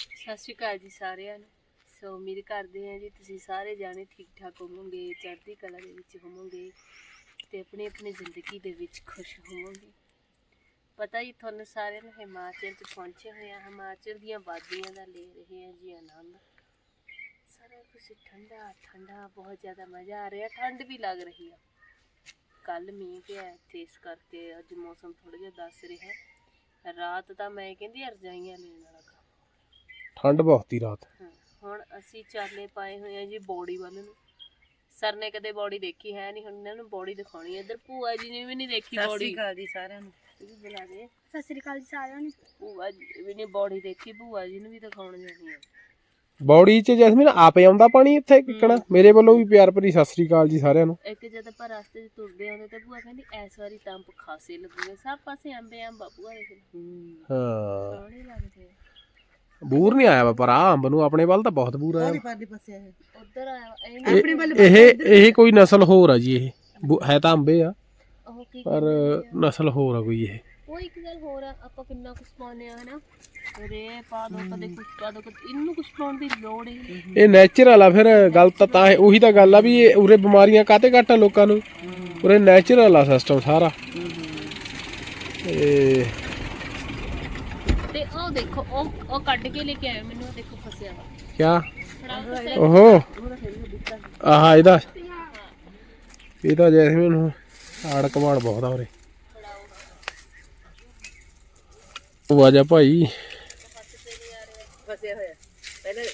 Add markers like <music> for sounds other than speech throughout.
ਸਤਿ ਸ਼੍ਰੀ ਅਕਾਲ ਜੀ ਸਾਰਿਆਂ ਨੂੰ। ਸੋ ਉਮੀਦ ਕਰਦੇ ਹਾਂ ਜੀ ਤੁਸੀਂ ਸਾਰੇ ਜਾਣੇ ਠੀਕ ਠਾਕ ਹੋਵੋਗੇ, ਚੜ੍ਹਦੀ ਕਲਾ ਦੇ ਵਿੱਚ ਹੋਵੋਗੇ ਤੇ ਆਪਣੀ ਆਪਣੀ ਜ਼ਿੰਦਗੀ ਦੇ ਵਿੱਚ ਖੁਸ਼ ਹੋਵੋਗੇ। ਪਤਾ ਹੀ ਤੁਹਾਨੂੰ ਸਾਰਿਆਂ ਨੂੰ ਹਿਮਾਚਲ 'ਚ ਪਹੁੰਚੇ ਹੋਏ ਆ ਹਿਮਾਚਲ ਦੀਆਂ ਵਾਦੀਆਂ ਦਾ ਲੈ ਰਹੇ ਆ ਜੀ ਆਨੰਦ। ਸਾਰਾ ਕੁਝ ਠੰਡਾ ਠੰਡਾ, ਬਹੁਤ ਜ਼ਿਆਦਾ ਮਜ਼ਾ ਆ ਰਿਹਾ। ਠੰਡ ਵੀ ਲੱਗ ਰਹੀ ਆ। ਕੱਲ ਮੀਂਹ ਪਿਆ ਇੱਥੇ, ਇਸ ਕਰਕੇ ਅੱਜ ਮੌਸਮ ਥੋੜਾ ਜਿਹਾ ਦੱਸ ਰਿਹਾ। ਰਾਤ ਤਾਂ ਮੈਂ ਕਹਿੰਦੀ ਰਜਾਈਆਂ ਲੈਣ ਵਾਲਾ ਠੰਡ ਬਹੁਤ ਹੀ ਰਾਤ। ਹਾਂ, ਹੁਣ ਅਸੀਂ ਚਾਲੇ ਪਾਏ ਹੋਏ ਆ ਜੀ ਬੋਡੀ ਵੱਲ ਨੂੰ। ਸਰ ਨੇ ਕਦੇ ਬੋਡੀ ਦੇਖੀ ਹੈ ਨਹੀਂ ਹੁਣ ਇਹਨਾਂ ਨੂੰ ਬੋਡੀ ਦਿਖਾਉਣੀ ਹੈ। ਇੱਧਰ ਭੂਆ ਜੀ ਨੇ ਵੀ ਨਹੀਂ ਦੇਖੀ ਸਤਿ ਬੋਡੀ। ਸ਼੍ਰੀ ਅਕਾਲ ਜੀ ਸਾਰਿਆਂ ਨੂੰ। ਵੀ ਬੁਲਾ ਦੇ। ਸਤਿ ਸ੍ਰੀ ਅਕਾਲ ਜੀ ਸਾਰਿਆਂ ਨੂੰ। ਭੂਆ ਜੀ ਵੀ ਨਹੀਂ ਬੋਡੀ ਦੇਖੀ ਭੂਆ ਜੀ ਨੂੰ ਵੀ ਦਿਖਾਉਣ ਜਾਣੀ ਹੈ। ਬੌੜੀ 'ਚ ਜੈਸਮੀਨ ਆਪੇ ਆਉਂਦਾ ਪਾਣੀ ਇੱਥੇ ਕਿੱਕਣਾ। ਮੇਰੇ ਵੱਲੋਂ ਵੀ ਪਿਆਰ ਭਰੀ ਸਤਿ ਸ੍ਰੀ ਅਕਾਲ ਜੀ ਸਾਰਿਆਂ ਨੂੰ। ਇੱਕ ਜਦ ਆਪਾਂ ਰਸਤੇ 'ਚ ਤੁਰਦੇ ਆਉਂਦੇ ਤੇ ਭੂਆ ਕਹਿੰਦੀ ਇਸ ਵਾਰੀ ਤਾਂ ਖਾਸੇ ਲੱਗੂਗੇ। ਸਭ ਪਾਸੇ ਅੰਬੇ ਅੰਬ ਆ ਭੂਆ ਲਓ ਹਾਂ। ਸੋਹਣੇ ਲੱਗਦੇ ਆ। ਬੂਰ ਨਹੀਂ ਆਇਆ ਵਾ ਪਰ ਆ ਅੰਬ ਨੂੰ ਆਪਣੇ ਵੱਲ ਤਾਂ ਬਹੁਤ ਬੂਰ ਆਇਆ। ਉਹਦੀ ਪਾਲੀ ਪਾਸੇ ਹੈ ਉਧਰ ਆਇਆ ਇਹ ਆਪਣੇ ਵੱਲ ਇਹ ਇਹ ਕੋਈ ਨਸਲ ਹੋਰ ਆ ਜੀ ਇਹ। ਬੂ- ਹੈ ਤਾਂ ਅੰਬੇ ਆ ਉਹ ਕੀ ਪਰ ਨਸਲ ਹੋਰ ਆ ਕੋਈ ਇਹ। ਉਹ ਇੱਕ ਗੱਲ ਹੋਰ ਆ ਆਪਾਂ ਕਿੰਨਾ ਕੁਛ ਪਾਉਂਦੇ ਆ ਹਨਾ? ਰੇ ਪਾ ਦੋ ਕਦੇ ਕੁਛ ਪਾ ਦੋ ਕਦੇ ਇਹਨੂੰ ਕੁਛ ਪਾਉਣ ਦੀ ਲੋੜ ਹੀ ਨਹੀਂ। ਇਹ ਨੈਚੁਰਲ ਆ ਫਿਰ ਗੱਲ ਤਾਂ ਤਾਂ ਇਹ- ਉਹੀ ਤਾਂ ਗੱਲ ਆ ਵੀ ਇਹ ਉਰੇ ਬਿਮਾਰੀਆਂ ਕਾਤੇ ਘੱਟ ਆ ਲੋਕਾਂ ਨੂੰ? ਉਰੇ ਨੈਚੁਰਲ ਆ ਸਿਸਟਮ ਸਾਰਾ। ਤੇ ਉਹ ਦੇਖੋ ਉਹ ਉਹ ਕੱਢ ਕੇ ਲੈ ਕੇ ਆਇਆ ਮੈਨੂੰ ਉਹ ਦੇਖੋ ਫਸਿਆ ਵਾ। ਕਿਆ? ਫੜਾਓ ਤਾਂ ਸਹੀ। ਓਹੋ। ਆਹ ਇਹਦਾ। ਇਹ ਤਾਂ ਜੈਸਮੀਨ ਨੂੰ ਆੜ ਕਮਾੜ ਬਹੁਤ ਆ ਉਰੇ। ਉਹ ਆ ਜਾ ਭਾਈ। ਫਸਿਆ ਹੋਇਆ। ਪਹਿਲੇ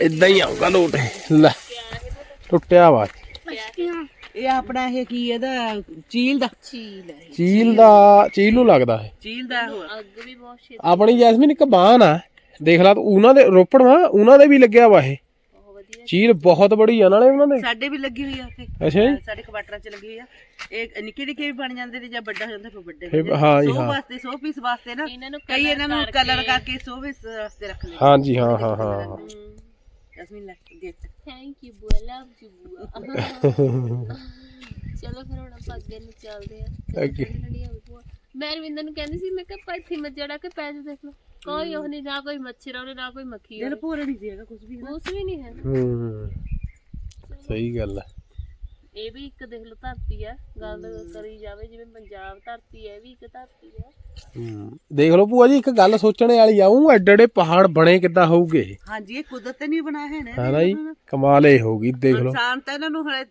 ਇਦਾਂ ਹੀ ਆਊਗਾ ਲੋਟ। ਲੈ ਟੁੱਟਿਆ ਵਾ। ਇਹ ਆਪਣਾ ਇਹ ਕੀ ਇਹਦਾ ਚੀਲ ਦਾ? ਚੀਲ ਹੈ। ਚੀਲ ਦਾ ਚੀਲ ਨੂੰ ਲੱਗਦਾ ਹੈ ਚੀਲ ਦਾ ਉਹ ਅੱਗ ਵੀ ਬਹੁਤ ਛੇਤੀ ਆਪਣੀ ਜੈਸਮੀਨ ਇੱਕ ਬਾਣ ਆ। ਦੇਖ ਲਾ ਤੂੰ ਉਹਨਾਂ ਦੇ ਰੋਪੜ ਵਾ ਉਹਨਾਂ ਦੇ ਵੀ ਲੱਗਿਆ ਵਾ ਇਹ। ਬਹੁਤ ਵਧੀਆ। ਚੀਲ ਬਹੁਤ ਬੜੀ ਆ ਨਾਲੇ ਉਹਨਾਂ ਦੇ। ਸਾਡੇ ਵੀ ਲੱਗੀ ਹੋਈ ਆ ਉੱਥੇ। ਅੱਛਾ ਜੀ। ਸਾਡੇ ਕਵਾਟਰਾਂ 'ਚ ਲੱਗੀ ਹੋਈ ਆ। ਇਹ ਨਿੱਕੇ ਨਿੱਕੇ ਵੀ ਬਣ ਜਾਂਦੇ ਤੇ ਜਾਂ ਵੱਡਾ ਹੋ ਜਾਂਦਾ ਫਿਰ ਵੱਡੇ ਫਿਰ ਹੋ ਜਾਂਦੇ ਹਾਂ ਜੀ, ਸੌ ਹਾਂ। ਵਾਸਤੇ 100 ਪੀਸ ਵਾਸਤੇ ਨਾ ਇਹਨਾਂ ਨੂੰ ਕਈ ਇਹਨਾਂ ਨੂੰ ਕਲਰ ਕਰਕੇ 100 ਪੀਸ ਵਾਸਤੇ ਰੱਖ ਲੈਂਦੇ ਹਾਂਜੀ ਹਾਂ ਹਾਂ। ਹਾਂ। ਜਸਮੀਨ ਲੈ ਗਿਫਟ ਥੈਂਕ ਯੂ ਬੁਆ ਲਵ ਯੂ ਬੁਆ ਚਲੋ ਫਿਰ ਹੁਣ ਆਪਾਂ ਅੱਗੇ ਨੂੰ ਚੱਲਦੇ ਆ ਅੱਗੇ। ਠੰਡੀਆਂ ਬੁਆ ਮੈਂ ਰਵਿੰਦਰ ਨੂੰ ਕਹਿੰਦੀ ਸੀ ਮੈਂ ਕਿਹਾ ਪੈਥੀ ਮੱਜੜਾ ਕੇ ਪੈਸੇ ਦੇਖ ਲਓ। ਕੋਈ ਉਹ ਨਹੀਂ ਨਾ ਕੋਈ ਮੱਛਰ ਉਹਨੇ ਨਾ ਕੋਈ ਮੱਖੀ ਦਿਲ ਉਹਨੇ ਪੂਰਾ ਨਹੀਂ ਸੀਗਾ ਕੁਝ ਵੀ ਕੁਛ ਵੀ ਨਹੀਂ ਹੈ। ਹੂੰ। ਸਹੀ ਗੱਲ ਹੈ ਇਹ ਵੀ ਇੱਕ ਦੇਖ ਲਓ ਧਰਤੀ ਆ ਗੱਲ ਕਰੀ ਜਾਵੇ ਜਿਵੇਂ ਪੰਜਾਬ ਧਰਤੀ ਹੈ ਇਹ ਵੀ ਇੱਕ ਧਰਤੀ ਆ। ਹੂੰ ਦੇਖ ਲਓ ਭੂਆ ਜੀ ਇੱਕ ਗੱਲ ਸੋਚਣੇ ਵਾਲੀ ਆ ਉਹ ਐਡੇ ਐਡੇ ਪਹਾੜ ਬਣੇ ਕਿੱਦਾਂ ਹੋਊਗੇ? ਹਾਂਜੀ ਇਹ ਕੁਦਰਤ ਨੇ ਨਹੀਂ ਬਣਾਏ ਹੈ ਨਾ ਜੀ ਕਮਾਲ ਇਹ ਹੋਊਗੀ ਦੇਖ ਲਓ। ਇਨਸਾਨ ਤਾਂ ਇਹਨਾਂ ਨੂੰ ਹਲੇ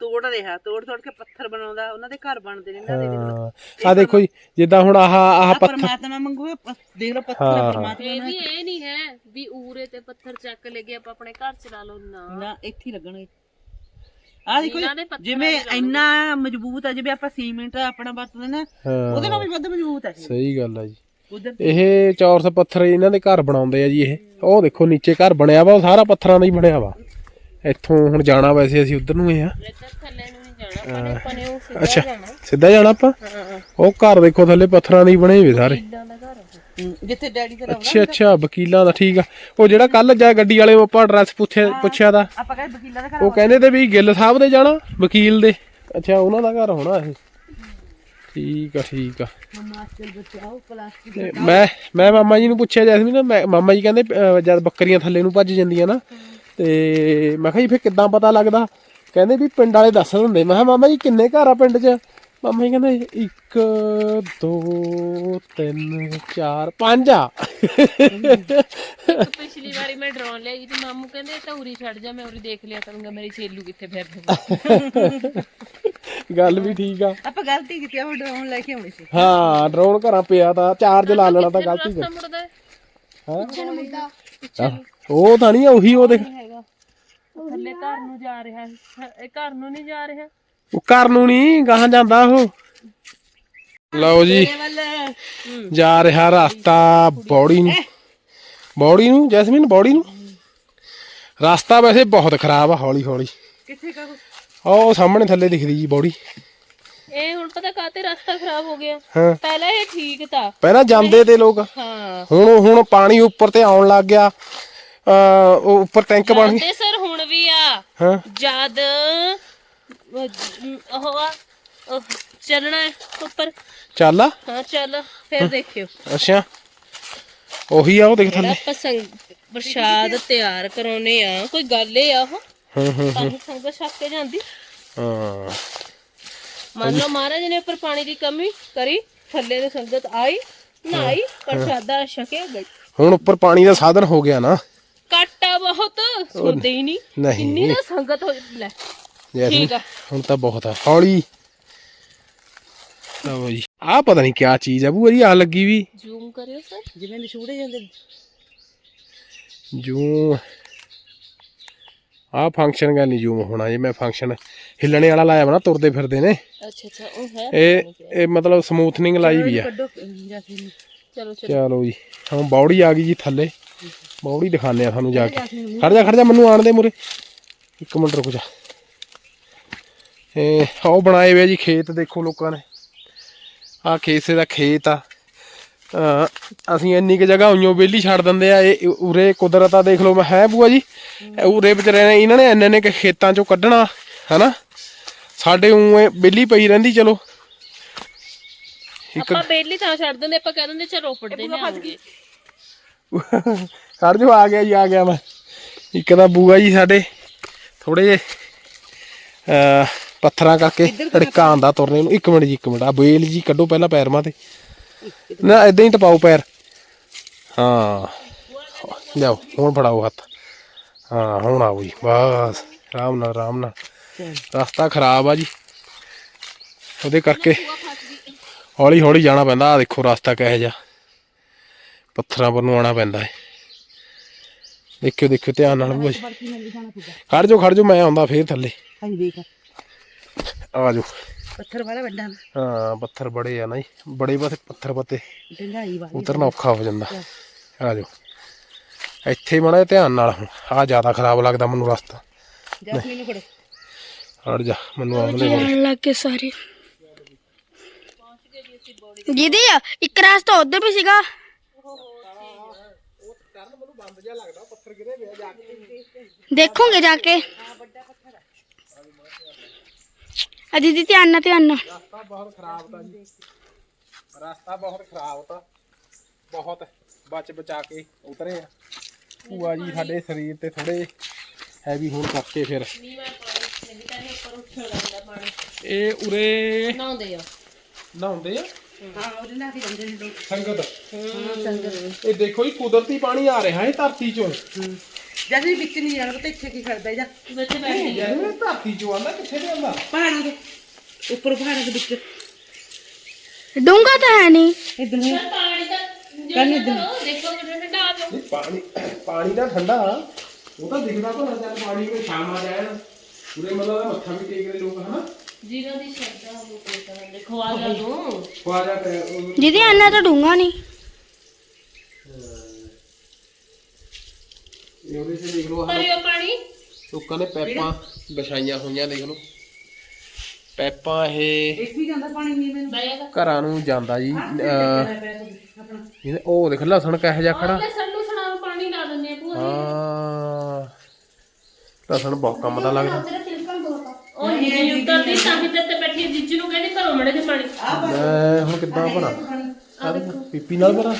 ਤੋੜ ਰਿਹਾ ਤੋੜ ਤੋੜ ਕੇ ਪੱਥਰ ਬਣਾਉਂਦਾ ਉਹਨਾਂ ਦੇ ਘਰ ਬਣਦੇ ਨੇ ਇਹਨਾਂ ਦੇ ਆ ਦੇਖੋ ਜੀ ਜਿੱਦਾਂ ਹੁਣ ਆਹ ਆਹ ਪੱਥਰ ਪਰਮਾਤਮਾ ਮੰਗੂ ਇਹ ਪ- ਦੇਖ ਲਓ ਪੱਥਰ ਹਾਂ। ਪਰਮਾਤਮਾ ਇਹ ਵੀ ਇਹ ਨਹੀਂ ਹੈ ਵੀ ਊਰੇ ਤੇ ਪੱਥਰ ਚੱਕ ਲੈ ਕੇ ਆਪਾਂ ਆਪਣੇ ਘਰ ਚਲਾ ਲਓ ਨਾ। ਨਾ ਇੱਥੇ ਹੀ ਲੱਗਣਗੇ। ਆ ਦੇਖੋ ਇਹਨਾਂ ਦੇ ਪੱਥਰਾਂ ਜਿਵੇਂ ਇੰਨਾ ਮਜ਼ਬੂਤ ਆ ਜਿਵੇਂ ਆਪਾਂ ਸੀਮੈਂਟ ਆਪਣਾ ਵਰਤਦੇ ਨਾ ਹਾਂ। ਉਹਦੇ ਨਾਲ ਵੀ ਵੱਧ ਮਜ਼ਬੂਤ ਹੈ ਸਹੀ ਗੱਲ ਆ ਜੀ। ਇਹ ਚੌਰਸ ਪੱਥਰ ਇਹਨਾਂ ਦੇ ਘਰ ਬਣਾਉਂਦੇ ਆ ਜੀ ਇਹ। ਉਹ ਦੇਖੋ ਨੀਚੇ ਘਰ ਬਣਿਆ ਵਾ ਉਹ ਸਾਰਾ ਪੱਥਰਾਂ ਦਾ ਹੀ ਬਣਿਆ ਵਾ। ਇੱਥੋਂ ਹੁਣ ਜਾਣਾ ਵੈਸੇ ਅਸੀਂ ਉਧਰ ਨੂੰ ਹੀ ਆ। ਇੱਧਰ ਥੱਲੇ ਨੂੰ ਨਹੀਂ ਜਾਣਾ ਆਪਣੇ ਆਪਾਂ ਨੇ ਉਹ ਸਿੱਧਾ ਅੱਛਾ ਜਾਣਾ। ਸਿੱਧਾ ਜਾਣਾ ਆਪਾਂ? ਹਾਂ ਉਹ ਘਰ ਦੇਖੋ ਥੱਲੇ ਪੱਥਰਾਂ ਦੇ ਹੀ ਬਣੇ ਹੋਏ ਸਾਰੇ। ਇਦਾਂ ਦਾ ਆ ਜਿੱਥੇ ਡੈਡੀ ਦਾ ਰਵਣਾ ਅੱਛਾ ਅੱਛਾ ਵਕੀਲਾਂ ਦਾ ਠੀਕ ਆ। ਉਹ ਜਿਹੜਾ ਕੱਲ ਜਾ ਗੱਡੀ ਵਾਲੇ ਆਪਾਂ ਐਡਰੈਸ ਪੁੱਛਿਆ ਪੁੱਛਿਆ ਦਾ। ਆਪਾਂ ਕਹਿੰਦੇ ਵਕੀਲਾਂ ਦਾ ਘਰ ਉਹ ਕਹਿੰਦੇ ਤੇ ਵੀ ਗਿੱਲ ਸਾਹਿਬ ਦੇ ਜਾਣਾ ਵਕੀਲ ਦੇ। ਅੱਛਾ ਉਹਨਾਂ ਦਾ ਘਰ ਹੋਣਾ ਇਹ। ਠੀਕ ਆ ਠੀਕ ਆ। ਮੈਂ ਮੈਂ ਮਾਮਾ ਜੀ ਨੂੰ ਪੁੱਛਿਆ ਜੈਸਮੀਨ ਨਾ ਮੈਂ ਮਾਮਾ ਜੀ ਕਹਿੰਦੇ ਜਦ ਬੱਕਰੀਆਂ ਥੱਲੇ ਨੂੰ ਭੱਜ ਜਾਂਦੀਆਂ ਨਾ ਤੇ ਮੈਂ ਕਿਹਾ ਜੀ ਫਿਰ ਕਿੱਦਾਂ ਪਤਾ ਲੱਗਦਾ? ਕਹਿੰਦੇ ਵੀ ਪਿੰਡ ਵਾਲੇ ਦੱਸ ਦਿੰਦੇ। ਮੈਂ ਕਿਹਾ ਮਾਮਾ ਜੀ ਕਿੰਨੇ ਘਰ ਆ ਪਿੰਡ 'ਚ? ਮਾਮਾ ਜੀ ਕਹਿੰਦੇ 1 2 3 4 5 ਆ। ਇੱਕ ਪਿਛਲੀ ਵਾਰੀ ਮੈਂ ਡਰੋਨ ਲਿਆਈ ਤੇ ਮਾਮੂ ਕਹਿੰਦੇ ਇਹ ਤਾਂ ਉਰੀ ਛੱਡ ਜਾ ਮੈਂ ਉਰੀ ਦੇਖ ਲਿਆ ਕਰੂੰਗਾ ਮੇਰੀ ਛੇਲੂ ਕਿੱਥੇ ਫਿਰਦੇ ਗੱਲ ਵੀ ਠੀਕ ਆ। ਆਪਾਂ ਗਲਤੀ ਕੀਤੀ ਆ ਉਹ ਡਰਾਉਣ ਲੈ ਕੇ ਆਉਣੀ ਸੀ। ਹਾਂ ਡਰੋਨ ਘਰਾਂ ਪਿਆ ਤਾਂ ਚਾਰਜ ਲਾ ਲੈਣਾ ਤਾਂ ਗਲਤੀ ਕਰ ਹੈ? ਹਾਂ ਉਹ ਤਾਂ ਨਹੀਂ ਉਹੀ ਉਹ ਦੇਖ। ਥੱਲੇ ਘਰ ਨੂੰ ਜਾ ਰਿਹਾ ਹੈ ਇਹ ਘਰ ਨੂੰ ਨਹੀਂ ਜਾ ਰਿਹਾ। ਉਹ ਘਰ ਨੂੰ ਨਹੀਂ ਗਾਹਾਂ ਜਾਂਦਾ ਉਹ। ਲਓ ਜੀ ਜਾ ਰਿਹਾ ਰਸਤਾ ਬੌੜੀ ਨੂੰ। ਬੌੜੀ ਨੂੰ ਜੈਸਮੀਨ ਬੌੜੀ ਨੂੰ। ਰਸਤਾ ਵੈਸੇ ਬਹੁਤ ਖਰਾਬ ਆ ਹੌਲੀ ਹੌਲੀ। ਕਿੱਥੇ ਕਾ ਉਹ ਸਾਹਮਣੇ ਥੱਲੇ ਦਿਖਦੀ ਜੀ ਬੌੜੀ। ਇਹ ਹੁਣ ਪਤਾ ਕਾਤੇ ਰਸਤਾ ਖਰਾਬ ਹੋ ਗਿਆ। ਹਾਂ। ਪਹਿਲਾਂ ਇਹ ਠੀਕ ਤਾ। ਪਹਿਲਾਂ ਜਾਂਦੇ ਤੇ ਲੋਕ। ਹਾਂ। ਹੁਣ ਹੁਣ ਪਾਣੀ ਉੱਪਰ ਤੇ ਆਉਣ ਲੱਗ ਗਿਆ। ਅ ਉਹ ਉੱਪਰ ਟੈਂਕ ਬਣ ਗਏ ਸਰ ਹੁਣ ਵੀ ਆ। ਹਾਂ। ਜਦ ਉਹ ਆ ਉਹ ਚੱਲਣਾ ਹੈ ਉੱਪਰ। ਚੱਲ ਆ। ਹਾਂ ਚੱਲ ਫਿਰ ਦੇਖਿਓ। ਅੱਛਾ। ਉਹੀ ਆ ਉਹ ਦੇਖ ਜਿਹੜਾ ਥੱਲੇ। ਆਪਾਂ ਸੰਗ ਪ੍ਰਸ਼ਾਦ ਤਿਆਰ ਕਰਾਉਨੇ ਆ ਕੋਈ ਗੱਲ ਏ ਆ ਉਹ? ਹੂੰ ਹੂੰ ਤਾਂ ਹੀ ਸੰਗਤ ਛੱਕ ਕੇ ਜਾਂਦੀ ਹਾਂ। ਮੰਨ ਲਓ ਮਹਾਰਾਜ ਨੇ ਉੱਪਰ ਪਾਣੀ ਦੀ ਕਮੀ ਕਰੀ ਥੱਲੇ ਦੇ ਸੰਗਤ ਆਈ ਨਹਾਈ ਪ੍ਰਸ਼ਾਦਾ ਛਕਿਆ ਗਈ। ਹੁਣ ਉੱਪਰ ਪਾਣੀ ਦਾ ਸਾਧਨ ਹੋ ਗਿਆ ਨਾ। ਕਾਟਾ ਬਹੁਤ ਸੁਣਦੇ ਹੀ ਨਹੀਂ। ਨਹੀਂ। ਨਾ ਸੰਗਤ ਹੋ ਲੈ। ਜੈਸਮੀਨ ਠੀਕ ਆ। ਹੁਣ ਤਾਂ ਬਹੁਤ ਆ। ਹੌਲੀ। ਲਓ ਜੀ ਆ ਪਤਾ ਨਹੀਂ ਕਿਆ ਚੀਜ਼ ਆ। ਬੂਆ ਜੀ ਆ ਲੱਗੀ ਵੀ। ਜ਼ੂਮ ਕਰਿਓ ਸਰ। ਜਿਵੇਂ ਨਿਸ਼ੂੜੇ ਜਾਂਦੇ। ਨੇ। ਜੂਮ। ਆ ਫੰਕਸ਼ਨ ਗੱਲ ਨਹੀਂ ਜੂਮ ਹੋਣਾ ਜੇ। ਮੈਂ ਫੰਕਸ਼ਨ ਹਿੱਲਣੇ ਵਾਲਾ ਲਾਇਆ ਵਾ ਨਾ ਤੁਰਦੇ ਫਿਰਦੇ ਨੇ। ਅੱਛਾ ਅੱਛਾ ਉਹ ਹੈ ਇਹ ਇਹ ਮਤਲਬ ਸਮੂਥਨਿੰਗ ਲਾਈ ਵੀ ਆ। ਕੱਢੋ ਜੈਸਮੀਨ। ਨੂੰ ਚਲੋ ਚਲੋ। ਚਲੋ ਜੀ। ਹੁਣ ਬੌੜੀ ਆ ਗਈ ਜੀ ਥੱਲੇ। ਬੌੜੀ ਦਿਖਾਣੇ ਆ ਤੁਹਾਨੂੰ ਜਾ ਕੇ। ਖੜ ਜਾ ਖੜ ਜਾ ਮੈਨੂੰ ਆਣ ਦੇ ਮੁਰੇ ਇੱਕ ਮਿੰਟ ਰੁਕ ਜਾ। ਇਹ ਆਹ ਬਣਾਏ ਵੇ ਜੀ ਖੇਤ ਦੇਖੋ ਲੋਕਾਂ ਨੇ। ਆ ਖੇਸੇ ਦਾ ਖੇਤ ਆ। ਅਸੀਂ ਇੰਨੀ ਕੁ ਜਗ੍ਹਾ ਉਈਓ ਵਿਹਲੀ ਛੱਡ ਦਿੰਦੇ ਆ ਇਹ ਉਰੇ ਕੁਦਰਤ ਆ ਦੇਖ ਲਓ ਮੈਂ ਹੈ ਬੂਆ ਜੀ? ਉਰੇ ਵਿਚਾਰੇ ਨੇ ਇਹਨਾਂ ਨੇ ਇੰਨੇ ਇੰਨੇ ਕੁ ਖੇਤਾਂ ਚੋਂ ਕੱਢਣਾ ਹਨਾ? ਸਾਡੇ ਉਂ ਇਹ ਵਿਹਲੀ ਪਈ ਰਹਿੰਦੀ ਚਲੋ। ਇੱਕ ਆਪਾਂ ਬੇਲੀ ਤਾਂ ਛੱਡ ਦਿੰਦੇ ਆਪਾਂ ਕਹਿ ਦਿੰਦੇ ਚਲ ਰੋਪੜ ਦੇ ਲਿਆਉਂਗੇ ਖੜ ਜੋ ਆ ਗਿਆ ਜੀ ਆ ਗਿਆ ਮੈਂ। ਇੱਕ ਤਾਂ ਬੂਆ ਜੀ ਸਾਡੇ ਥੋੜੇ ਜੇ ਅ ਪੱਥਰਾਂ ਕਰਕੇ ਢੜਕਾ ਆਂਦਾ ਤੁਰਨੇ ਨੂੰ। ਇੱਕ ਮਿੰਟ ਜੀ ਇੱਕ ਮਿੰਟ। ਆ ਬੇਲ ਜੀ ਕੱਢੋ ਪਹਿਲਾਂ ਪੈਰ ਮਾਂ ਤੇ ਨਾ ਇਦਾਂ ਹੀ ਟਪਾਓ ਪੈਰ। ਹਾਂ। ਲਿਆਓ ਹੁਣ ਫੜਾਓ ਹੱਥ। ਹਾਂ ਹੁਣ ਆਓ ਜੀ। ਬਸ ਆਰਾਮ ਨਾਲ ਆਰਾਮ ਨਾਲ। ਰਸਤਾ ਖਰਾਬ ਆ ਜੀ। ਉਹਦੇ ਕਰਕੇ ਹੌਲੀ ਹੌਲੀ ਜਾਣਾ ਪੈਂਦਾ। ਆ ਦੇਖੋ ਰਸਤਾ ਕਿਹੋ ਜਿਹਾ। ਪੱਥਰਾਂ ਪਰ ਨੂੰ ਆਉਣਾ ਪੈਂਦਾ ਹੈ ਦੇਖਿਓ ਦੇਖਿਓ ਧਿਆਨ ਨਾਲ ਜੀ। ਖੜ ਜਾਓ ਖੜ ਜਾਓ ਮੈਂ ਆਉਂਦਾ ਫੇਰ ਥੱਲੇ। ਹਾਂਜੀ ਦੇਖ। ਆ ਜਾਓ ਪੱਥਰ ਵਾਲਾ ਵੱਡਾ ਨਾ ਹਾਂ ਪੱਥਰ ਬੜੇ ਆ ਨਾ ਜੀ। ਬੜੇ ਬਸ ਪੱਥਰ ਪੱਤੇ। ਡੰਗਾਈ ਵਾਲੀ ਉਤਰਨਾ ਔਖਾ ਹੋ ਜਾਂਦਾ। ਆ ਜਾਓ ਇੱਥੇ ਮਾੜਾ ਧਿਆਨ ਨਾਲ। ਹੁਣ ਆ ਜ਼ਿਆਦਾ ਖਰਾਬ ਲੱਗਦਾ ਮੈਨੂੰ ਰਸਤਾ। ਜੈਸਮੀਨ ਨੂੰ ਫੜੋ। ਹਟ ਜਾ ਮੈਨੂੰ ਆਉਂਦੇ ਹੋਏ ਲੱਗ ਕੇ ਸਾਰੇ। ਦੀਦੀ ਇੱਕ ਰਾਸਤਾ ਉਧਰ ਵੀ ਸੀਗਾ। ਦੇਖੋਗੇ ਜਾ ਕੇ। ਆ ਦੀਦੀ ਧਿਆਨ ਨਾਲ ਧਿਆਨ ਨਾਲ। ਰਸਤਾ ਬਹੁਤ ਖਰਾਬ ਤਾਂ ਜੀ। ਰਸਤਾ ਬਹੁਤ ਖਰਾਬ ਤਾਂ। ਬਹੁਤ ਬਚ ਬਚਾ ਕੇ ਉਤਰੇ ਆ। ਭੂਆ ਜੀ ਸਾਡੇ ਸਰੀਰ ਤੇ ਥੋੜੇ ਹੈਵੀ ਹੋਣ ਕਰਕੇ ਫਿਰ ਇਹ ਉਰੇ ਨਹਾਉਂਦੇ ਆ। ਨਹਾਉਂਦੇ ਆ? ਹਾਂ ਉਹਦੇ ਨਾਲ ਹੀ ਜਾਂਦੇ ਨੇ ਲੋਕ। ਸੰਗਤ? ਇਹ ਦੇਖੋ ਜੀ ਕੁਦਰਤੀ ਪਾਣੀ ਆ ਰਿਹਾ ਹੈ ਧਰਤੀ ਚੋਂ। ਜੈਸਮੀਨ ਵਿੱਚ ਨਹੀਂ ਜਾਣਾ ਪਤਾ ਇੱਥੇ ਕੀ ਕਰਦਾ ਜਾ ਵਿੱਚ ਬੈਠੇ ਜਿਵੇਂ ਧਰਤੀ ਚੋਂ ਆਂਦਾ ਕਿੱਥੇ ਦੇ ਆਂਦਾ ਪਹਾੜਾਂ ਦੇ ਉੱਪਰ ਪਹਾੜਾਂ ਦੇ ਵਿੱਚ। ਡੂੰਗਾ ਤਾਂ ਹੈ ਨਹੀਂ। ਇਧਰ ਨੂੰ। ਪਾਣੀ ਦਾ ਜਿਹੜਾ ਕਰੋ ਦੇਖੋ ਕਿੰਨਾ ਠੰਡਾ ਆ ਪਾਣੀ ਪਾਣੀ ਦਾ ਠੰਡਾ ਉਹ ਤਾਂ ਦਿਖਦਾ ਤਾਂ ਚੱਲ ਪਾਣੀ ਵਿੱਚ ਸ਼ਾਮ ਆ ਜਾਏ ਪੂਰੇ ਮਤਲਬ ਦਾ ਮੱਥਾ ਵੀ ਟੇਕਦੇ ਲੋਕ ਹਨਾ? ਜਿਹਨਾਂ ਦੀ ਸ਼ਰਧਾ ਉਹ ਕੋਈ ਤਾਂ ਦੇਖੋ ਆ ਜਾ ਤੂੰ। ਖਵਾਜਾ ਪੈ ਉਹ ਦੀਦੀ ਇੰਨਾ ਤਾਂ ਡੂੰਗਾ ਨਹੀਂ। ਇਹ ਉਹਦੇ ਤੇ ਦੇਖ ਲਓ ਆਹ ਭਰਿਓ ਪਾਣੀ। ਲੋਕਾਂ ਨੇ ਪੈਪਾਂ ਵਿਛਾਈਆਂ ਹੋਈਆਂ ਦੇਖ ਲਓ। ਪੈਪਾਂ ਇਹ ਇੱਥੇ ਹੀ ਜਾਂਦਾ ਪਾਣੀ ਨਹੀਂ ਮੈਨੂੰ। ਬੈਗ ਘਰਾਂ ਨੂੰ ਜਾਂਦਾ ਜੀ ਅਹ, ਇਹਦੇ- ਉਹ ਦੇਖ ਲਸਣ ਕਿਹੋ ਜਿਹਾ ਖੜਾ। ਲੈ ਸਾਨੂੰ ਸੁਣਾ ਪਾਣੀ ਲਾ ਦਿੰਦੇ ਆ ਭੂਆ ਹਾਂ। ਲਸਣ ਬਹੁਤ ਕੰਮ ਦਾ ਲੱਗਦਾ। ਉਹ ਜੀ ਉੱਤਰ ਦੀ ਸਾਹੀ ਤੇ ਤੇ ਬੈਠੀ ਜੀਜੂ ਨੂੰ ਕਹਿੰਦੇ ਘਰੋਂ ਮੜੇ ਤੇ ਪਾਣੀ। ਮੈਂ ਹੁਣ ਕਿੱਦਾਂ ਭਰਾਂ ਪੀਪੀ ਨਾਲ ਭਰਾਂ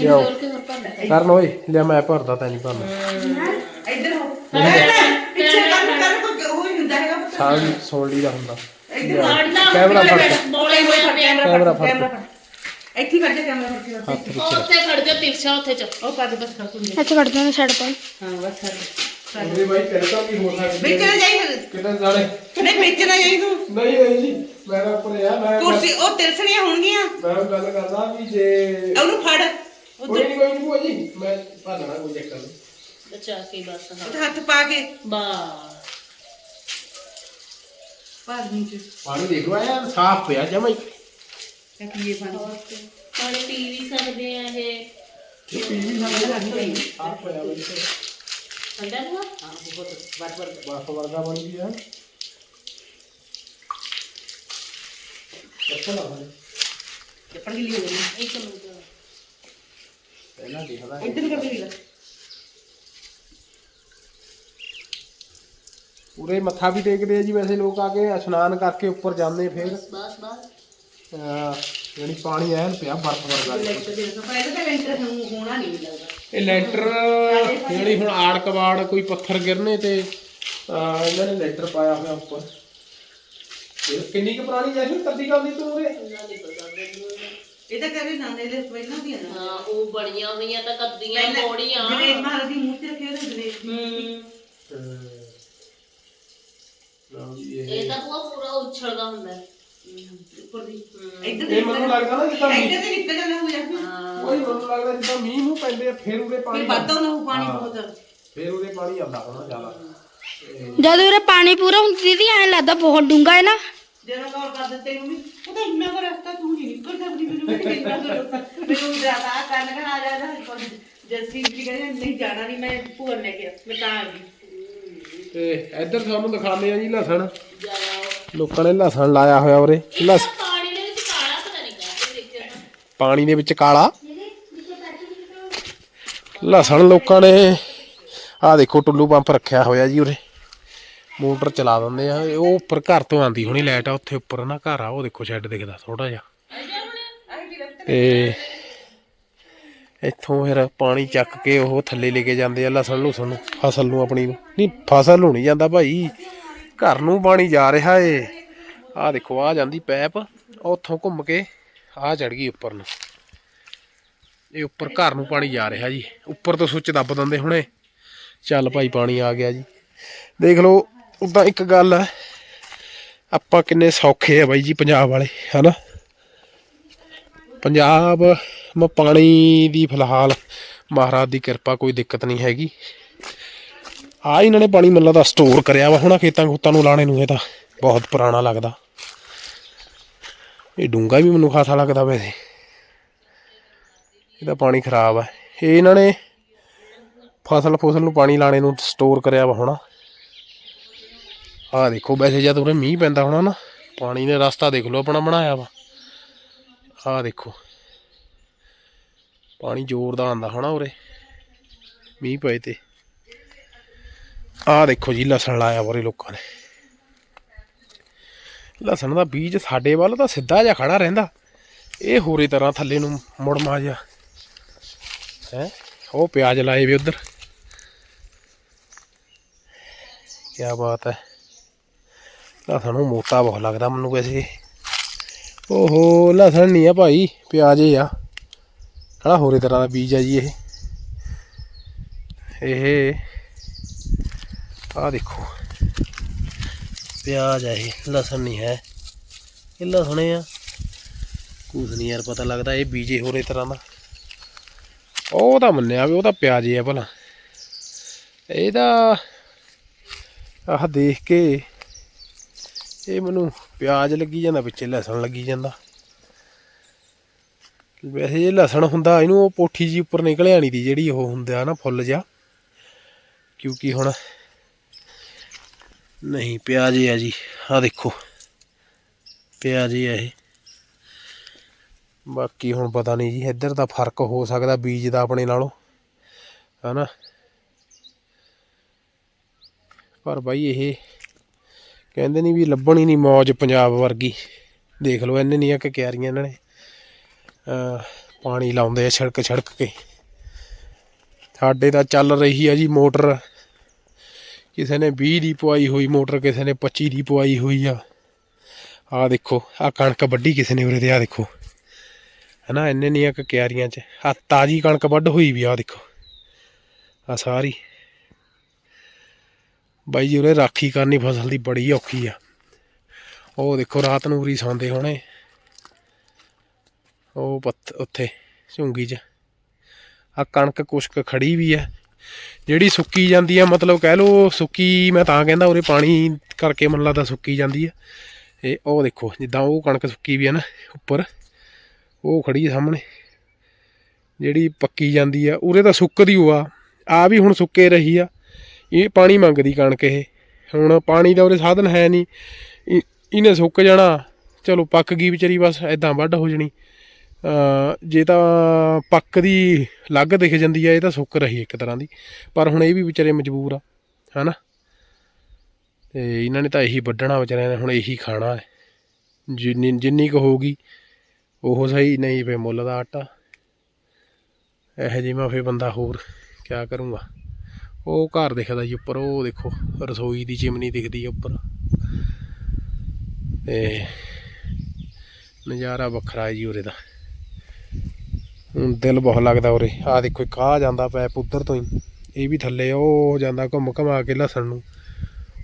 ਲਿਆਓ ਕੇ ਕਰਨ ਓਏ ਲਿਆ ਮੈਂ ਭਰਦਾ ਤੈਨੂੰ ਭਰਨਾ। ਇੱਧਰ ਹੋ। ਪਿੱਛੇ ਕੰਨ ਕੰਨ ਕੋ ਉਹ ਹੀ ਹੁੰਦਾ ਹੈਗਾ ਪਤਾ। ਸਾਰੀ ਸੋਲੀ ਦਾ ਹੁੰਦਾ। ਕੈਮਰਾ ਫੜ ਬੋਲੇ ਹੋਏ ਕੈਮਰਾ ਫੜ ਫੜ ਇੱਥੇ ਹੀ ਕੱਢ ਜਾ ਕੈਮਰਾ ਫੜ ਕੇ ਬਸ। ਹੱਥ ਵਿੱਚ ਉੱਥੇ ਖੜ ਜਾ ਤਿਰਛਾ ਉੱਥੇ ਚ ਉਹ ਪਾ ਦੇ ਬਸ ਖਾ ਕੁੰਡੇ ਅੱਛਾ ਕੱਢ ਦਿੰਦੇ ਸਾਈਡ ਪਰ ਹਾਂ ਬਸ ਛੱਡ ਉਹਦੇ ਬਾਈ ਤੇਰੇ ਤਾਂ ਵੀ ਹੋ ਸਕਦੀ ਵਿੱਚ ਨਾ ਜਾਈ ਫਿਰ। ਕਿਤੇ ਜਾਣੇ। ਨਹੀਂ ਵਿੱਚ ਨਾ ਜਾਈ ਤੂੰ। ਨਹੀਂ ਨਹੀਂ ਜੀ ਮੈਂ ਉੱਪਰ ਆ ਮੈਂ ਕੁਰਸੀ ਉਹ ਤਿਰਸਣੀਆਂ ਹੋਣਗੀਆਂ। ਮੈਂ ਗੱਲ ਕਰਦਾ ਵੀ ਜੇ ਉਹਨੂੰ ਫੜ। ਕੋਈ ਨਹੀਂ ਕੋਈ ਨਹੀਂ ਭੂਆ ਜੀ ਮੈਂ ਭਾਲਣਾ ਕੋਈ ਚੱਕਰ ਨਹੀਂ ਬਚਾ ਕੇ ਬਸ ਹਾਂ ਉਹਦੇ ਹੱਥ ਪਾ ਕੇ ਬਸ ਪਾ ਦੇ ਨੀਚੇ ਪਾਣੀ ਦੇਖ ਲਓ ਯਾਰ ਸਾਫ਼ ਪਿਆ ਜਮਾ ਹੀ ਇਹ ਪੀਏ ਪਾਣੀ ਪਾਣੀ ਪੀ ਵੀ ਸਕਦੇ ਆ ਇਹ ਇਹ ਪੀ ਵੀ ਸਕਦੇ ਆ ਸਾਫ਼ ਪਿਆ ਬਈ ਠੰਡਾ ਨਾ ਬਰਫ ਵਰਗਾ ਬਣ ਗਿਆ ਅੱਛਾ ਲੱਗਦਾ ਚੱਪੜ ਗਿੱਲੀ ਹੋ ਗਈ ਇੱਕ ਮਿੰਟ ਪਹਿਲਾਂ ਦੇਖਦਾ ਇੱਧਰ ਕਰ ਦੇ ਪੂਰੇ ਮੱਥਾ ਵੀ ਟੇਕਦੇ ਆ ਜੀ ਵੈਸੇ ਲੋਕ ਆ ਕੇ ਇਸ਼ਨਾਨ ਕਰਕੇ ਉੱਪਰ ਜਾਂਦੇ ਫਿਰ। ਬਸ ਬਸ ਅਹ ਯਾਨੀ ਪਾਣੀ ਐਨ ਪਿਆ ਬਰਫ ਵਰਗਾ ਲੈਂਟਰ ਦੇ ਪਰ ਇਹਦਾ ਤਾਂ ਲੈਂਟਰ ਨੂੰ ਹੋਣਾ ਨਹੀਂ ਲੱਗਦਾ। ਇਹ ਲੈਂਟਰ ਜਿਹੜੀ ਹੁਣ ਆੜ ਕਬਾੜ ਕੋਈ ਪੱਥਰ ਗਿਰਨੇ ਤੇ ਅਹ, ਇਹਨਾਂ ਨੇ ਲੈਂਟਰ ਪਾਇਆ ਹੋਇਆ ਉੱਪਰ। ਇਹ ਕਿੰਨੀ ਕੁ ਪੁਰਾਣੀ ਜੈਸੀ ਗੱਲ ਨਹੀਂ ਤੂੰ ਉਰੇ? ਇਹ ਤਾਂ ਕਹਿੰਦੇ ਨਾਨੇ ਦੇ ਪਹਿਲਾਂ ਦੀ ਨਾ। ਹਾਂ ਉਹ ਬਣੀਆਂ ਹੋਈਆਂ ਤਾਂ ਕੱਦੀਆਂ ਮੋੜੀਆਂ ਗਣੇਸ਼ ਮਹਾਰਾਜ ਦੀ ਮੂਰਤੀ ਰੱਖੀ ਉਹਦੇ ਗਣੇਸ਼ ਲਓ ਜੀ ਇਹ। ਇਹ ਤਾਂ ਪੂਰਾ ਪੂਰਾ ਉਛਲਦਾ ਹੁੰਦਾ। ਹੈ। ਉੱਪਰ ਦੀ। ਇੱਧਰ ਇਹ ਮੈਨੂੰ ਲੱਗਦਾ ਨਾ ਜਿੱਦਾਂ ਮੀਂਹ ਇੱਧਰ ਤੇ ਨਿਕਲ ਜਾਂਦਾ ਹੋਇਆ। ਉਹੀ ਮੈਨੂੰ ਲੱਗਦਾ ਜਿੱਦਾਂ ਮੀਂਹ ਨੂੰ ਪੈਂਦੇ ਆ, ਫਿਰ ਉਹਦੇ ਪਾਣੀ ਫਿਰ ਵੱਧਦਾ ਨਾ ਉਹ ਪਾਣੀ ਬਹੁਤ। ਫਿਰ ਉਹਦੇ ਪਾਣੀ ਆਉਂਦਾ ਹੋਣਾ ਜ਼ਿਆਦਾ। ਜਦ ਉਰੇ ਪਾਣੀ ਪੂਰਾ ਹੁੰਦਾ ਦੀਦੀ ਐਂ ਲੱਗਦਾ ਬਹੁਤ ਡੂੰਗਾ ਹੈ ਨਾ। ਜਦੋਂ ਕੌਲ ਕਰ ਦਿੱਤੇ ਮੰਮੀ। ਉਹ ਤਾਂ ਇੰਨਾ ਕੁ ਰਸਤਾ ਤੂੰ ਨਹੀਂ ਨਿਕਲ ਸਕਦੀ ਮੈਨੂੰ ਕਹਿੰਦੀ ਇੰਨਾ ਕਰੋ ਮੈਨੂੰ ਜ਼ਿਆਦਾ ਕਰਨ ਕਰ ਆ ਜਾ ਜਾ ਜੱਸੀ ਜੀ ਕਹਿੰਦੇ ਨਹੀਂ ਜਾਣਾ ਨਹੀਂ ਮੈਂ ਭੂਆ ਲੈ ਕੇ ਮੈਂ ਤਾਂ ਆ ਗਈ। ਤੇ ਇੱਧਰ ਤੁਹਾਨੂੰ ਦਿਖਾਉਂਦੇ ਆ ਜੀ ਲਸਣ। ਲੋਕਾਂ ਨੇ ਲਸਣ ਲਾਇਆ ਹੋਇਆ ਉਰੇ। ਲਸ ਪਾਣੀ ਦੇ ਵਿੱਚ ਕਾਲਾ ਪਤਾ ਨਹੀਂ ਕਾਹਦੇ ਦੇਖਿਆ ਤਾਂ। ਪਾਣੀ ਦੇ ਵਿੱਚ ਕਾਲਾ। ਲਸਣ ਲੋਕਾਂ ਨੇ ਆਹ ਦੇਖੋ ਟੁੱਲੂ ਪੰਪ ਰੱਖਿਆ ਹੋਇਆ ਜੀ ਉਰੇ। ਮੋਟਰ ਚਲਾ ਦਿੰਦੇ ਆ, ਉਹ ਉੱਪਰ ਘਰ ਤੋਂ ਆਂਦੀ ਹੋਣੀ ਲਾਈਟ ਆ, ਉੱਥੇ ਉੱਪਰ ਨਾ ਘਰ ਆ, ਉਹ ਦੇਖੋ ਸ਼ੈੱਡ ਦਿਖਦਾ ਥੋੜਾ ਜਿਹਾ। ਤੇ ਇੱਥੋਂ ਫਿਰ ਪਾਣੀ ਚੱਕ ਕੇ ਉਹ ਥੱਲੇ ਲੈ ਕੇ ਜਾਂਦੇ ਆ ਲਸਣ ਲੁਸਣ ਨੂੰ, ਫਸਲ ਨੂੰ ਆਪਣੀ ਨੂੰ। ਨਹੀਂ, ਫਸਲ ਨੂੰ ਨਹੀਂ ਜਾਂਦਾ ਭਾਈ, ਘਰ ਨੂੰ ਪਾਣੀ ਜਾ ਰਿਹਾ ਏ। ਆਹ ਦੇਖੋ ਆ ਜਾਂਦੀ ਪੈਪ ਉੱਥੋਂ ਘੁੰਮ ਕੇ ਆ ਚੜ ਗਈ ਉੱਪਰ ਨੂੰ। ਇਹ ਉੱਪਰ ਘਰ ਨੂੰ ਪਾਣੀ ਜਾ ਰਿਹਾ ਜੀ, ਉੱਪਰ ਤੋਂ ਸੁੱਚ ਦੱਬ ਦਿੰਦੇ ਹੁਣੇ। ਚੱਲ ਭਾਈ, ਪਾਣੀ ਆ ਗਿਆ ਜੀ। ਦੇਖ ਲਓ ਉਦਾਂ ਇੱਕ ਗੱਲ ਹੈ ਆਪਾਂ ਕਿੰਨੇ ਸੌਖੇ ਆ ਬਾਈ ਜੀ ਪੰਜਾਬ ਵਾਲੇ, ਹਨਾ? ਪੰਜਾਬ, ਮ ਪਾਣੀ ਦੀ ਫਿਲਹਾਲ ਮਹਾਰਾਜ ਦੀ ਕਿਰਪਾ, ਕੋਈ ਦਿੱਕਤ ਨਹੀਂ ਹੈਗੀ। ਆ ਇਹਨਾਂ ਨੇ ਪਾਣੀ ਮੈਨੂੰ ਲੱਗਦਾ ਸਟੋਰ ਕਰਿਆ ਵਾ, ਹੁਣ ਖੇਤਾਂ ਖੂਤਾਂ ਨੂੰ ਲਾਣੇ ਨੂੰ, ਇਹ ਤਾਂ ਬਹੁਤ ਪੁਰਾਣਾ ਲੱਗਦਾ। ਇਹ ਡੂੰਗਾ ਵੀ ਮੈਨੂੰ ਖਾਸਾ ਲੱਗਦਾ ਵੈਸੇ। ਇਹਦਾ ਪਾਣੀ ਖਰਾਬ ਹੈ ਇਹ ਇਹਨਾਂ ਨੇ ਫਸਲ ਫਸਲ ਨੂੰ ਪਾਣੀ ਲਾਣੇ ਨੂੰ ਸਟੋਰ ਕਰਿਆ ਵਾ ਹੋਣਾ। ਆਹ ਦੇਖੋ ਵੈਸੇ ਜਦ ਉਰੇ ਮੀਂਹ ਪੈਂਦਾ ਹੋਣਾ ਨਾ, ਪਾਣੀ ਨੇ ਰਸਤਾ ਦੇਖ ਲਓ ਆਪਣਾ ਬਣਾਇਆ ਵਾ। ਆਹ ਦੇਖੋ, ਪਾਣੀ ਜ਼ੋਰ ਦਾ ਆਂਦਾ ਹੋਣਾ ਉਰੇ, ਮੀਂਹ ਪਏ ਤੇ। ਆਹ ਦੇਖੋ ਜੀ ਲਸਣ ਲਾਇਆ ਉਰੇ ਲੋਕਾਂ ਨੇ। ਲਸਣ ਦਾ ਬੀਜ ਸਾਡੇ ਵੱਲ ਤਾਂ ਸਿੱਧਾ ਜਿਹਾ ਖੜਾ ਰਹਿੰਦਾ। ਇਹ ਹੋਰੇ ਤਰ੍ਹਾਂ ਥੱਲੇ ਨੂੰ ਮੁੜਮਾ ਜਿਹਾ। ਹੈ, ਉਹ ਪਿਆਜ਼ ਲਾਏ ਵੀ ਉਧਰ। ਕੀ ਬਾਤ ਹੈ। ਲਸਣ ਨੂੰ ਮੋਟਾ ਬਹੁਤ ਲੱਗਦਾ ਮੈਨੂੰ ਵੈਸੇ। ਓਹੋ ਲਸਣ ਨਹੀਂ ਆ ਭਾਈ, ਪਿਆਜ਼ ਹੀ ਆ। ਕਿਹੜਾ ਹੋਰੇ ਤਰ੍ਹਾਂ ਦਾ ਬੀਜ ਆ ਜੀ ਇਹ। ਇਹ ਆ ਦੇਖੋ। ਪਿਆਜ਼ ਆ ਇਹ, ਲਸਣ ਨਹੀਂ ਹੈ। ਇਹ ਲਸਣ ਆ। ਕੁਛ ਨਹੀਂ ਯਾਰ ਪਤਾ ਲੱਗਦਾ, ਇਹ ਬੀਜੇ ਹੋਰੇ ਤਰ੍ਹਾਂ ਦਾ। ਉਹ ਤਾਂ ਮੰਨਿਆ ਵੀ, ਉਹ ਤਾਂ ਪਿਆਜ਼ ਹੀ ਆ ਭਲਾ। ਇਹਦਾ ਆਹ ਦੇਖ ਕੇ ਇਹ ਮੈਨੂੰ ਪਿਆਜ਼ ਲੱਗੀ ਜਾਂਦਾ ਪਿੱਛੇ ਲਸਣ ਲੱਗੀ ਜਾਂਦਾ। ਵੈਸੇ ਜੇ ਲਸਣ ਹੁੰਦਾ, ਇਹਨੂੰ ਉਹ ਪੋਠੀ ਜੀ ਉੱਪਰ ਨਿਕਲ ਆਣੀ ਦੀ, ਜਿਹੜੀ ਉਹ ਹੁੰਦਾ ਨਾ ਫੁੱਲ ਜਾ ਕਿਉਂਕਿ ਹੁਣ ਨਹੀਂ, ਪਿਆਜ਼ ਹੀ ਆ ਜੀ। ਆ ਦੇਖੋ, ਪਿਆਜ਼ ਹੀ ਆ ਇਹ। ਬਾਕੀ ਹੁਣ ਪਤਾ ਨਹੀਂ ਜੀ, ਇੱਧਰ ਦਾ ਫ਼ਰਕ ਹੋ ਸਕਦਾ ਬੀਜ ਦਾ ਆਪਣੇ ਨਾਲੋਂ, ਹਨਾ? ਪਰ ਬਾਈ ਇਹ ਕਹਿੰਦੇ ਨਹੀਂ ਵੀ ਲੱਭਣੀ ਨਹੀਂ ਮੌਜ ਪੰਜਾਬ ਵਰਗੀ। ਦੇਖ ਲਓ, ਇੰਨੇ ਨਹੀਂ ਆ ਕਿ ਕਿਆਰੀਆਂ ਇਹਨਾਂ ਨੇ। ਪਾਣੀ ਲਾਉਂਦੇ ਆ ਛੜਕ ਛੜਕ ਕੇ। ਸਾਡੇ ਤਾਂ ਚੱਲ ਰਹੀ ਆ ਜੀ ਮੋਟਰ। ਕਿਸੇ ਨੇ 20 ਦੀ ਪਵਾਈ ਹੋਈ ਮੋਟਰ, ਕਿਸੇ ਨੇ 25 ਦੀ ਪਵਾਈ ਹੋਈ ਆ। ਆ ਦੇਖੋ ਆ ਕਣਕ ਵੱਢੀ ਕਿਸੇ ਨੇ ਉਰੇ ਤੇ ਆ ਦੇਖੋ। ਹਨਾ, ਇੰਨੇ ਨਹੀਂ ਆ ਕਿ ਕਿਆਰੀਆਂ 'ਚ। ਆ ਤਾਜੀ ਕਣਕ ਵੱਢ ਹੋਈ ਵੀ ਆ ਦੇਖੋ। ਆ ਸਾਰੀ। ਬਾਈ ਜੀ, ਉਰੇ ਰਾਖੀ ਕਰਨੀ ਫਸਲ ਦੀ ਬੜੀ ਔਖੀ ਆ। ਉਹ ਦੇਖੋ, ਰਾਤ ਨੂੰ ਉਰੀ ਸੌਂਦੇ ਹੋਣੇ। ਉਹ ਪੱਤ ਉੱਥੇ, ਝੁੰਗੀ 'ਚ। ਆ ਕਣਕ ਕੁਸ਼ਕ ਖੜੀ ਵੀ ਆ। ਜਿਹੜੀ ਸੁੱਕੀ ਜਾਂਦੀ ਆ, ਮਤਲਬ ਕਹਿ ਲਓ ਸੁੱਕੀ, ਮੈਂ ਤਾਂ ਕਹਿੰਦਾ ਉਰੇ ਪਾਣੀ ਕਰਕੇ ਮਨ ਲੱਗਦਾ ਸੁੱਕੀ ਜਾਂਦੀ ਆ। ਇਹ ਉਹ ਦੇਖੋ, ਜਿੱਦਾਂ ਉਹ ਕਣਕ ਸੁੱਕੀ ਵੀ ਆ ਨਾ, ਉੱਪਰ, ਉਹ ਖੜੀ ਆ ਸਾਹਮਣੇ। ਜਿਹੜੀ ਪੱਕੀ ਜਾਂਦੀ ਆ, ਉਰੇ ਤਾਂ ਸੁੱਕਦੀ ਓ ਆ ਆ ਵੀ ਹੁਣ ਸੁੱਕੇ ਰਹੀ ਆ। ਇਹ ਪਾਣੀ ਮੰਗਦੀ ਕਣਕ ਇਹ। ਹੁਣ ਪਾਣੀ ਦਾ ਉਰੇ ਸਾਧਨ ਹੈ ਨਹੀਂ। ਇਹਨੇ ਸੁੱਕ ਜਾਣਾ। ਚਲੋ ਪੱਕ ਗਈ ਵਿਚਾਰੀ ਬਸ ਐਦਾਂ ਵੱਢ ਹੋ ਜਣੀ। ਜੇ ਤਾਂ ਪੱਕਦੀ ਲੱਗ ਦਿਖ ਜਾਂਦੀ ਆ, ਇਹ ਤਾਂ ਸੁੱਕ ਰਹੀ ਇੱਕ ਤਰ੍ਹਾਂ ਦੀ। ਪਰ ਹੁਣ ਇਹ ਵੀ ਵਿਚਾਰੇ ਮਜਬੂਰ ਆ, ਹਨਾ? ਤੇ ਇਹਨਾਂ ਨੇ ਤਾਂ ਇਹੀ ਵੱਢਣਾ ਵਿਚਾਰਿਆਂ ਨੇ, ਹੁਣ ਇਹੀ ਖਾਣਾ ਹੈ। ਜਿੰਨੀ ਜਿੰਨੀ ਕੁ ਹੋਊਗੀ, ਉਹ ਸਹੀ, ਨਹੀਂ ਫੇ ਮੁੱਲ ਦਾ ਆਟਾ। ਇਹੋ ਜਿਹੀ ਮੈਂ ਫੇ ਬੰਦਾ ਹੋਰ ਕਿਆ ਕਰੂੰਗਾ। ਉਹ ਘਰ ਦਿਖਦਾ ਜੀ ਉੱਪਰ ਉਹ ਦੇਖੋ ਰਸੋਈ ਦੀ ਚਿਮਨੀ ਦਿਖਦੀ ਹੈ ਉੱਪਰ। ਤੇ ਨਜ਼ਾਰਾ ਵੱਖਰਾ ਹੈ ਜੀ ਉਰੇ ਦਾ। ਹੁਣ ਦਿਲ ਬਹੁਤ ਲੱਗਦਾ ਉਰੇ। ਆ ਦੇਖੋ ਇੱਕ ਆ ਜਾਂਦਾ ਪੈਪ ਉੱਧਰ ਤੋਂ ਹੀ। ਇਹ ਵੀ ਥੱਲੇ ਉਹ ਜਾਂਦਾ ਘੁੰਮ ਘਮਾ ਕੇ ਲਸਣ ਨੂੰ।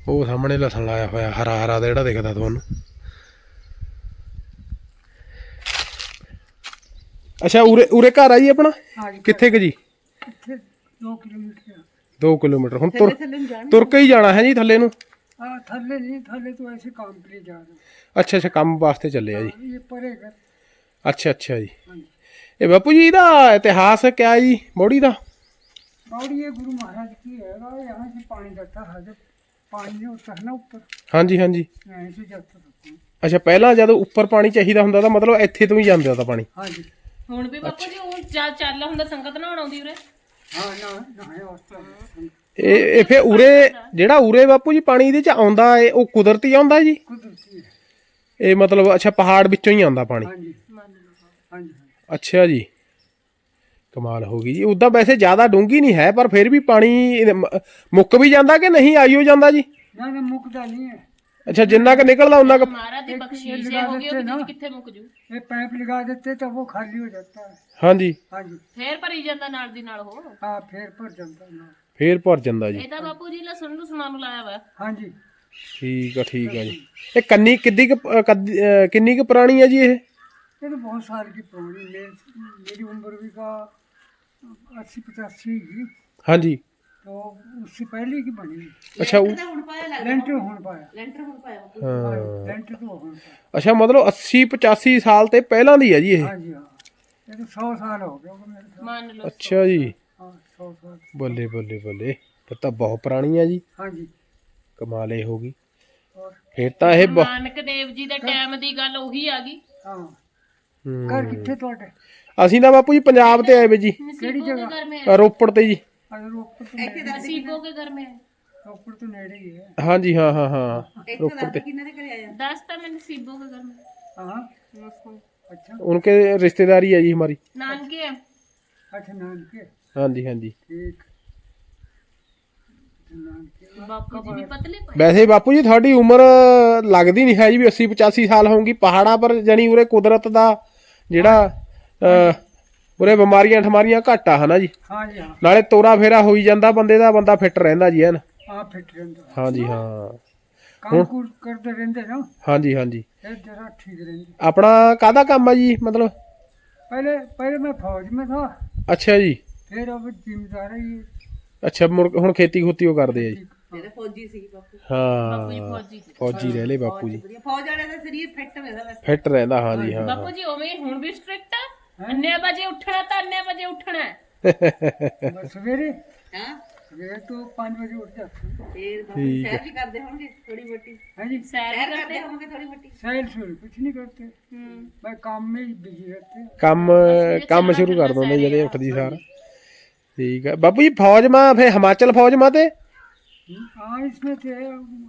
ਉਹ ਸਾਹਮਣੇ ਲਸਣ ਲਾਇਆ ਹੋਇਆ ਹਰਾ ਹਰਾ ਦਾ ਜਿਹੜਾ ਦਿਖਦਾ ਤੁਹਾਨੂੰ। ਅੱਛਾ ਉਰੇ ਉਰੇ ਘਰ ਆ ਜੀ ਆਪਣਾ? ਕਿੱਥੇ ਕੁ ਜੀ? 2 ਕਿਲੋਮੀਟਰ 2 ਕਿਲੋਮੀਟਰ ਹੁਣ ਤੁਰ ਥੱਲੇ ਨੂੰ ਜਾਣ ਤੁਰ ਕੇ ਹੀ ਜਾਣਾ ਹੈ ਜੀ ਥੱਲੇ ਨੂੰ हाँ थल्ले नहीं थल्ले तो ऐसे काम के लिए जा रहे ਅੱਛਾ ਅੱਛਾ ਕੰਮ ਵਾਸਤੇ ਚੱਲੇ ਆ ਜੀ हैं ये पड़ेगा ਅੱਛਾ ਅੱਛਾ ਜੀ ਇਹ ਬਾਪੂ ਜੀ ਇਹਦਾ ਇਤਿਹਾਸ ਕਿਆ ਹੈ ਜੀ ਮੋੜੀ ਦਾ और ये गुरु महाराज की है ना, यहाँ से पानी जाता है जब पानी नहीं होता है ना ऊपर ਹਾਂਜੀ ਹਾਂਜੀ यहाँ से जाता था पानी। ਅੱਛਾ ਪਹਿਲਾਂ ਜਦੋਂ ਉੱਪਰ ਪਾਣੀ ਚਾਹੀਦਾ ਹੁੰਦਾ ਤਾਂ ਮਤਲਬ ਇੱਥੇ ਤੋਂ ਹੀ ਜਾਂਦਾ ਤਾਂ ਪਾਣੀ हाँ जी ਹੁਣ ਵੀ ਬਾਪੂ ਜੀ ਉਹ ਜਾ ਚੱਲ ਹੁੰਦਾ ਸੰਗਤ ਨਹਾਉਣ ਆਉਂਦੀ ਉਰੇ हाँ ना नहाया होता है ਇਹ ਫੇ ਉਰੇ ਜਿਹੜਾ ਉਰੇ ਬਾਪੂ ਜੀ ਪਾਣੀ ਇਹਦੇ ਚ ਆਉਂਦਾ ਏ ਉਹ ਕੁਦਰਤੀ ਆਉਂਦਾ ਜੀ? ਇਹ ਮਤਲਬ ਅੱਛਾ ਪਹਾੜ ਵਿੱਚੋਂ ਹੀ ਆਉਂਦਾ ਪਾਣੀ? ਅੱਛਾ ਜੀ। ਕਮਾਲ ਹੋ ਗਈ ਜੀ। ਉਦਾਂ ਵੈਸੇ ਜ਼ਿਆਦਾ ਡੂੰਗੀ ਨਹੀਂ ਹੈ ਪਰ ਫਿਰ ਵੀ ਪਾਣੀ ਮੁੱਕ ਵੀ ਜਾਂਦਾ ਕਿ ਨਹੀਂ? ਆਈ ਆਈਓ ਜਾਂਦਾ ਜੀ? ਨਾ ਨਾ ਮੁੱਕਦਾ ਨਹੀਂ ਹੈ। ਅੱਛਾ ਜਿੰਨਾ ਕ ਨਿਕਲਦਾ ਉਹਨਾਂ ਕ ਮਹਾਰਾਜ ਦੀ ਇਹ ਬਖਸ਼ੀਸ਼ ਲਗਾ ਹੈ ਹੋ ਗਈ ਦਿੱਤੇ ਉਹ ਨਾ। ਕਿੱਥੇ ਮੁੱਕ ਜੂ ये पाइप लगा देते तो वो खाली हो जाता है ਹਾਂਜੀ हाँ जी ਫੇਰ ਭਰੀ ਜਾਂਦਾ ਨਾਲ ਦੀ ਨਾਲ ਉਹ हाँ फिर पर चलता ना ਫੇਰ ਭਰ ਜਾਂਦਾ ਜੀ ਇਹ ਤਾਂ ਬਾਪੂ ਜੀ ਲਸਣ ਲੁਸਣਾ ਨੂੰ ਲਾਇਆ ਵਾ हाँ जी ਠੀਕ ਆ ਠੀਕ ਆ ਜੀ ਇਹ ਕੰਨੀ ਕਿੱਦੀ ਕੁ, ਅ, ਕੱਦ- ਅ, ਕਿੰਨੀ ਕੁ ਪੁਰਾਣੀ ਹੈ ਜੀ ਇਹ ये तो बहुत साल की पुरानी मेरी मेरी उम्र भी का अस्सी पचासी की ਹਾਂਜੀ ਅੱਛਾ ਮਤਲਬ 80 85 ਸਾਲ ਤੇ ਪਹਿਲਾਂ ਦੀ ਹੈ ਜੀ ਇਹ? ਅੱਛਾ ਜੀ। ਬੱਲੇ ਬੱਲੇ ਬੱਲੇ। ਫਿਰ ਬਹੁਤ ਪੁਰਾਣੀ ਹੈ ਜੀ। ਕਮਾਲ ਇਹ ਹੋ ਗਈ। ਫੇਰ ਤਾਂ ਇਹ ਬ- ਦੇਵ ਜੀ ਦੇ ਟਾਈਮ ਦੀ ਗੱਲ ਉਹੀ ਆ ਗਈ। ਹਾਂ। ਘਰ ਕਿੱਥੇ ਤੁਹਾਡੇ? ਅਸੀਂ ਤਾਂ ਬਾਪੂ ਜੀ ਪੰਜਾਬ ਤੇ ਆਏ ਵੇ ਜੀ। ਕਿਹੜੀ ਜਗ੍ਹਾ? ਰੋਪੜ ਤੇ ਜੀ। अरे रोपड़ तो नेड़े- नसीबों के घर में है रोपड़ तो नेड़े ही है ਹਾਂਜੀ ਹਾਂ ਹਾਂ ਹਾਂ ਇੱਥੇ ਦੱਸ ਕਿੰਨੇ ਦੇ ਘਰੇ ਆਇਆ दस था मैं नसीबों के घर में हाँ उसको। अच्छा उनके रिश्तेदारी है जी हमारी नानके है अच्छा नानके हाँ जी हाँ जी ठीक नानके बापू जी भी पतले पाए ਵੈਸੇ ਬਾਪੂ ਜੀ ਤੁਹਾਡੀ ਉਮਰ ਲੱਗਦੀ ਨਹੀਂ ਹੈ ਜੀ ਵੀ 80 85 ਸਾਲ ਹੋਊਗੀ ਪਹਾੜਾਂ ਪਰ ਜਾਨੀ ਉਰੇ ਕੁਦਰਤ ਦਾ ਜਿਹੜਾ ਅ, ਉਰੇ ਬਿਮਾਰੀਆਂ ਠਮਾਰੀਆਂ ਘੱਟ ਆ ਹਨਾ ਜੀ? ਹਾਂ ਜੀ ਹਾਂ। ਨਾਲੇ ਤੋਰਾ ਫੇਰਾ ਹੋਈ ਜਾਂਦਾ ਬੰਦੇ ਦਾ ਬੰਦਾ ਫਿੱਟ ਰਹਿੰਦਾ ਜੀ ਐਨ। ਆ ਫਿੱਟ ਰਹਿੰਦਾ। ਹਾਂ। ਜੀ ਹਾਂ ਕੰਮ ਕਰਦੇ ਰਹਿੰਦੇ ਨਾ। ਹਾਂ ਜੀ ਹਾਂ ਜੀ ਇਹ ਜਰਾ ਠੀਕ ਰਹਿੰਦੇ। ਆਪਣਾ ਕਾਹਦਾ ਕੰਮ ਆ ਜੀ ਮਤਲਬ? ਪਹਿਲੇ ਪਹਿਲੇ ਮੈਂ ਫੌਜ ਮੈਂ ਥਾ ਅੱਛਾ ਜੀ। ਫਿਰ ਉਹ ਜ਼ਿੰਮੇਦਾਰ ਹੈ। ਜੀ ਅੱਛਾ ਹੁਣ ਖੇਤੀ ਖੋਤੀ ਉਹ ਕਰਦੇ ਆ ਜੀ। ਮੇਰੇ ਫੌਜੀ ਸੀ ਬਾਪੂ। ਹਾਂ। ਬਾਪੂ ਜੀ ਫੌਜੀ ਫੌਜੀ ਰਹਿ ਲੈ ਬਾਪੂ ਜੀ। ਫੌਜ ਵਾਲੇ ਦਾ ਸਰੀਰ ਫਿੱਟ ਰਹਿੰਦਾ ਵੈਸੇ। ਫਿੱਟ ਰਹਿੰਦਾ ਹਾਂ ਜੀ ਹਾਂ। ਬਾਪੂ ਜੀ ਉਵੇਂ ਹੁਣ अन्ने बजे उठना तो अन्ने बजे उठना है बस <laughs> सवेरे ਹਾਂ सवेरे तो पाँच बजे उठ जाते हैं ਫੇਰ ਬਾਪੂ ਸੈਰ ਵੀ ਕਰਦੇ ਹੋਣਗੇ ਥੋੜੀ ਮੋਟੀ हाँ जी सैर ਸੈਰ करते ਕਰਦੇ ਹੋਣਗੇ ਥੋੜੀ ਮੋਟੀ सैर सूर कुछ नहीं करते हम्म मैं काम में ही बिजी रहते हैं ਕੰਮ ਕੰਮ ਸ਼ੁਰੂ ਕਰ ਦਿੰਦੇ ਜਦੋਂ ਉੱਠਦੀ ਸਾਰ ਠੀਕ ਹੈ ਬਾਪੂ ਜੀ ਫੌਜ ਮਾ ਫੇ ਹਿਮਾਚਲ ਫੌਜ ਮਾ ਤੇ हाँ इसमें थे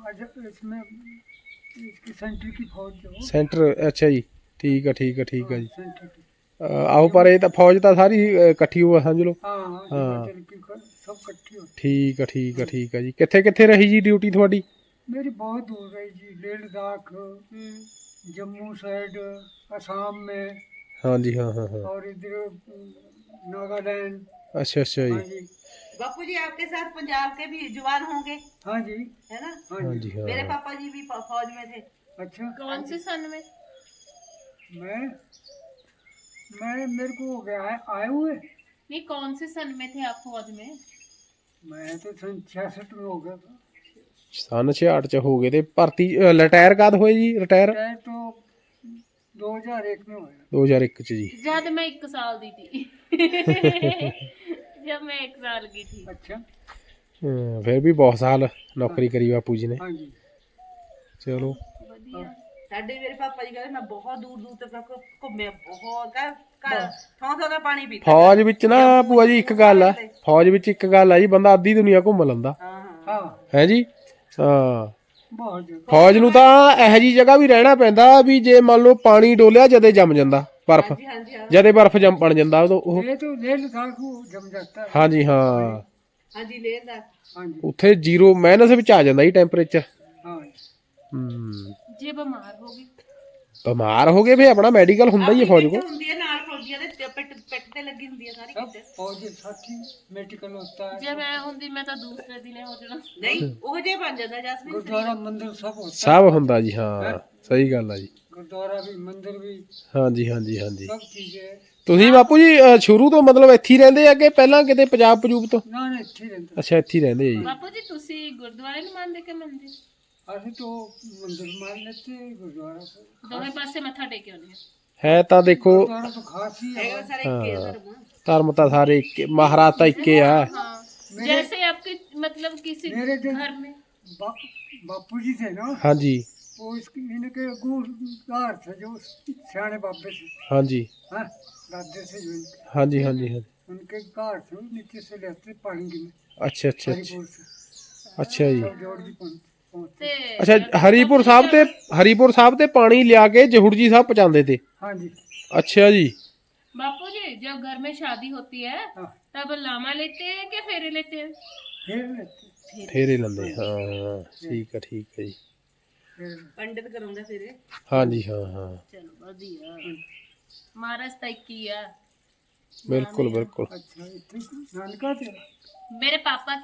अजब इसमें इसकी सेंटर की फौज जो ਸੈਂਟਰ ਅੱਛਾ ਜੀ ਠੀਕ ਆ ਠੀਕ ਆ ਠੀਕ ਆ ਜੀ सेंटर की ਅ, ਆਓ ਪਰ ਇਹ ਤਾਂ ਫੌਜ ਤਾਂ ਸਾਰੀ ਅ, ਇਕੱਠੀ ਹੋਆ ਸਮਝ ਲਓ हाँ हाँ हिमाचल की क- सब इकट्ठी होती ਠੀਕ ਆ ਠੀਕ ਆ ਠੀਕ ਆ ਜੀ ਕਿੱਥੇ ਕਿੱਥੇ ਰਹੀ ਜੀ ਡਿਊਟੀ ਤੁਹਾਡੀ मेरी बहुत दूर रही जी लेह लद्दाख जम्मू साइड असम में ਹਾਂਜੀ ਹਾਂ ਹਾਂ ਹਾਂ और इधर नागालैंड ਅੱਛਾ ਅੱਛਾ हाँ ਜੀ जी बापू जी आपके साथ पंजाब के भी जवान होंगे हाँ जी है ना हाँ ਹਾਂ जी ਜੀ मेरे ਹਾਂ पापा जी भी फ- फौज में थे अच्छा कौन से सन में मैं मैं मेरे को हो गया है आए हुए नहीं कौन से सन में थे आप फौज में मैं तो सन छियासठ में हो गया था ਸਨ 66 ਚ ਹੋ ਗਏ ਤੇ ਭਰਤੀ ਰਿਟਾਇਰ ਕਦ ਹੋਏ ਜੀ ਰਿਟਾਇਰ मैं तो 2001 में होया 2001 ਚ ਜੀ जब मैं एक साल दी थी जब मैं एक साल की थी अच्छा ਹਾਂ, ਫਿਰ ਵੀ ਬਹੁਤ ਸਾਲ ਨੌਕਰੀ ਕਰੀ ਬਾਪੂ ਜੀ ਨੇ हाँ जी ਚਲੋ बढ़िया ਸਾਡੇ ਮੇਰੇ ਪਾਪਾ ਜੀ ਕਹਿੰਦੇ ਮੈਂ ਬਹੁਤ ਦੂਰ ਦੂਰ ਤੱਕ ਘੁੰਮਿਆ ਬਹੁਤ ਘਰ ਥਾਂ ਥਾਂ ਦਾ ਪਾਣੀ ਪੀਤਾ। ਫੌਜ ਵਿੱਚ ਨਾ ਭੂਆ ਜੀ ਇੱਕ ਗੱਲ ਆ ਫੌਜ ਵਿੱਚ ਇੱਕ ਗੱਲ ਆ ਜੀ ਬੰਦਾ ਆਦੀ ਦੁਨੀਆ ਘੁੰਮ ਲੈਂਦਾ। ਹਾਂ ਹੈ। ਜੀ? ਹਾਂ। ਫੌਜ ਨੂੰ ਤਾਂ ਇਹ ਜੀ ਜਗ੍ਹਾ ਵੀ ਰਹਿਣਾ ਪੈਂਦਾ ਵੀ ਜੇ ਮੰਨ ਲਓ ਪਾਣੀ ਡੋਲਿਆ ਜਦੇ ਜੰਮ ਜਾਂਦਾ ਬਰਫ਼। ਜਦੇ ਬਰਫ਼ ਜੰਮ ਬਣ ਜਾਂਦਾ ਉਦੋਂ ਉਹ ਹਾਂਜੀ ਹਾਂ। ਹਾਂਜੀ ਲੇਹ ਹਾਂਜੀ। ਉੱਥੇ ਜ਼ੀਰੋ ਮਾਈਨਸ ਵਿੱਚ ਆ ਜਾਂਦਾ ਜੀ ਟੈਂਪਰੇਚਰ ਹਾਂ। ਹੂੰ। ਜੇ ਬਿਮਾਰ ਹੋ ਗਈ। ਬਿਮਾਰ ਹੋ ਗਏ ਵੀ ਆਪਣਾ ਮੈਡੀਕਲ ਹੁੰਦਾ ਹੀ ਹੈ ਫੌਜ ਕੋਲ। ਹੁੰਦੀ ਹੈ ਨਾਲ ਫੌਜੀਆਂ ਦੇ ਪਿੱਟ ਪਿੱਟ ਤੇ ਲੱਗੀ ਹੁੰਦੀ ਹੈ ਸਾਰੀ ਕਿਤੇ। ਫੌਜ ਸਾਥੀ ਮੈਡੀਕਲ ਹੁੰਦਾ ਹੈ ਜੇ ਮੈਂ ਹੁੰਦੀ ਮੈਂ ਤਾਂ ਦੂਸਰੇ ਦਿਨੇ ਹੋ ਜਾਣਾ ਨਹੀਂ ਉਹ ਜੇ ਬਣ ਜਾਂਦਾ ਜਸਮੀਨ ਗੁਰਦੁਆਰਾ ਮੰਦਿਰ ਸਭ ਹੁੰਦਾ ਸਭ ਹੁੰਦਾ ਜੀ ਹਾਂ ਸਹੀ ਗੱਲ ਆ ਜੀ। ਗੁਰਦੁਆਰਾ ਵੀ ਮੰਦਿਰ ਵੀ। ਹਾਂਜੀ ਹਾਂਜੀ ਹਾਂਜੀ। ਸਭ ਚੀਜ਼ ਹੈ। ਤੁਸੀਂ ਬਾਪੂ ਜੀ ਸ਼ੁਰੂ ਤੋਂ ਮਤਲਬ ਇੱਥੇ ਹੀ ਰਹਿੰਦੇ ਆ ਕਿ ਪਹਿਲਾਂ ਕਿਤੇ ਪੰਜਾਬ ਪਜੂਬ ਤੋਂ? ਨਾ ਨਾ ਇੱਥੇ ਰਹਿੰਦੇ। ਅੱਛਾ ਇੱਥੇ ਰਹਿੰਦੇ ਆ ਜੀ। ਬਾਪੂ ਜੀ ਤੁਸੀਂ ਗੁਰਦੁਆਰੇ ਨੂੰ ਮੰਨਦੇ ਕਿ ਮੰਦਿਰ अभी तो मंदिर मान लेते हैं गुरुद्वारा को ਦੋਵੇਂ ਪਾਸੇ ਮੱਥਾ ਟੇਕ ਆਉਂਦੇ ਆ ਹੈ ਤਾਂ ਦੇਖੋ गुरुद्वारा तो खास ही है ਹੈਗਾ ਸਾਰੇ ਇੱਕੇ ਆ ਧਰਮ ਧਰਮ ਤਾਂ ਸਾਰੇ ਇੱਕੇ ਮਹਾਰਾਜ ਤਾਂ ਇੱਕੇ ਆ हाँ जैसे आपके मतलब किसी मेरे जो घर में बा, बापू जी थे ना ਹਾਂਜੀ वो इसके इनके गुरुद्वार थे जो सियाने बाबे थे ਹਾਂਜੀ हाँ दादे से जो इनके ਹਾਂਜੀ ਹਾਂਜੀ ਹਾਂਜੀ उनके गार थे वो नीचे से लेते पानी में ਅੱਛਾ ਅੱਛਾ ਅੱਛਾ हरिपुर से ਅੱਛਾ ਜੀ जोड़ जी पहुंच ਅੱਛਾ ਹਰੀਪੁਰ ਸਾਹਿਬ ਤੇ ਹਰੀਪੁਰ ਸਾਹਿਬ ਤੇ ਪਾਣੀ ਲਿਆ ਕੇ ਜਹੁੜ ਜੀ ਸਾਹਿਬ ਪਹੁੰਚਾਉਂਦੇ ਤੇ? ਹਾਂਜੀ। ਅੱਛਾ ਜੀ। बापू जी जब घर में शादी होती है हाँ। तब लामा लेते हैं कि फेरे लेते ਫੇਰੇ ਲੰਦੇ ਹਾਂ ਠੀਕ ਹੈ ਠੀਕ ਹੈ ਜੀ। ਪੰਡਿਤ ਕਰਾਉਂਦਾ ਫਿਰ? ਇਹ। ਹਾਂ ਹਾਂ। ਹਾਂ चलो बढ़िया महाराज तक किया ਬਿਲਕੁਲ ਬਿਲकुल अच्छा इतनी नानका तेरा मेरे पापा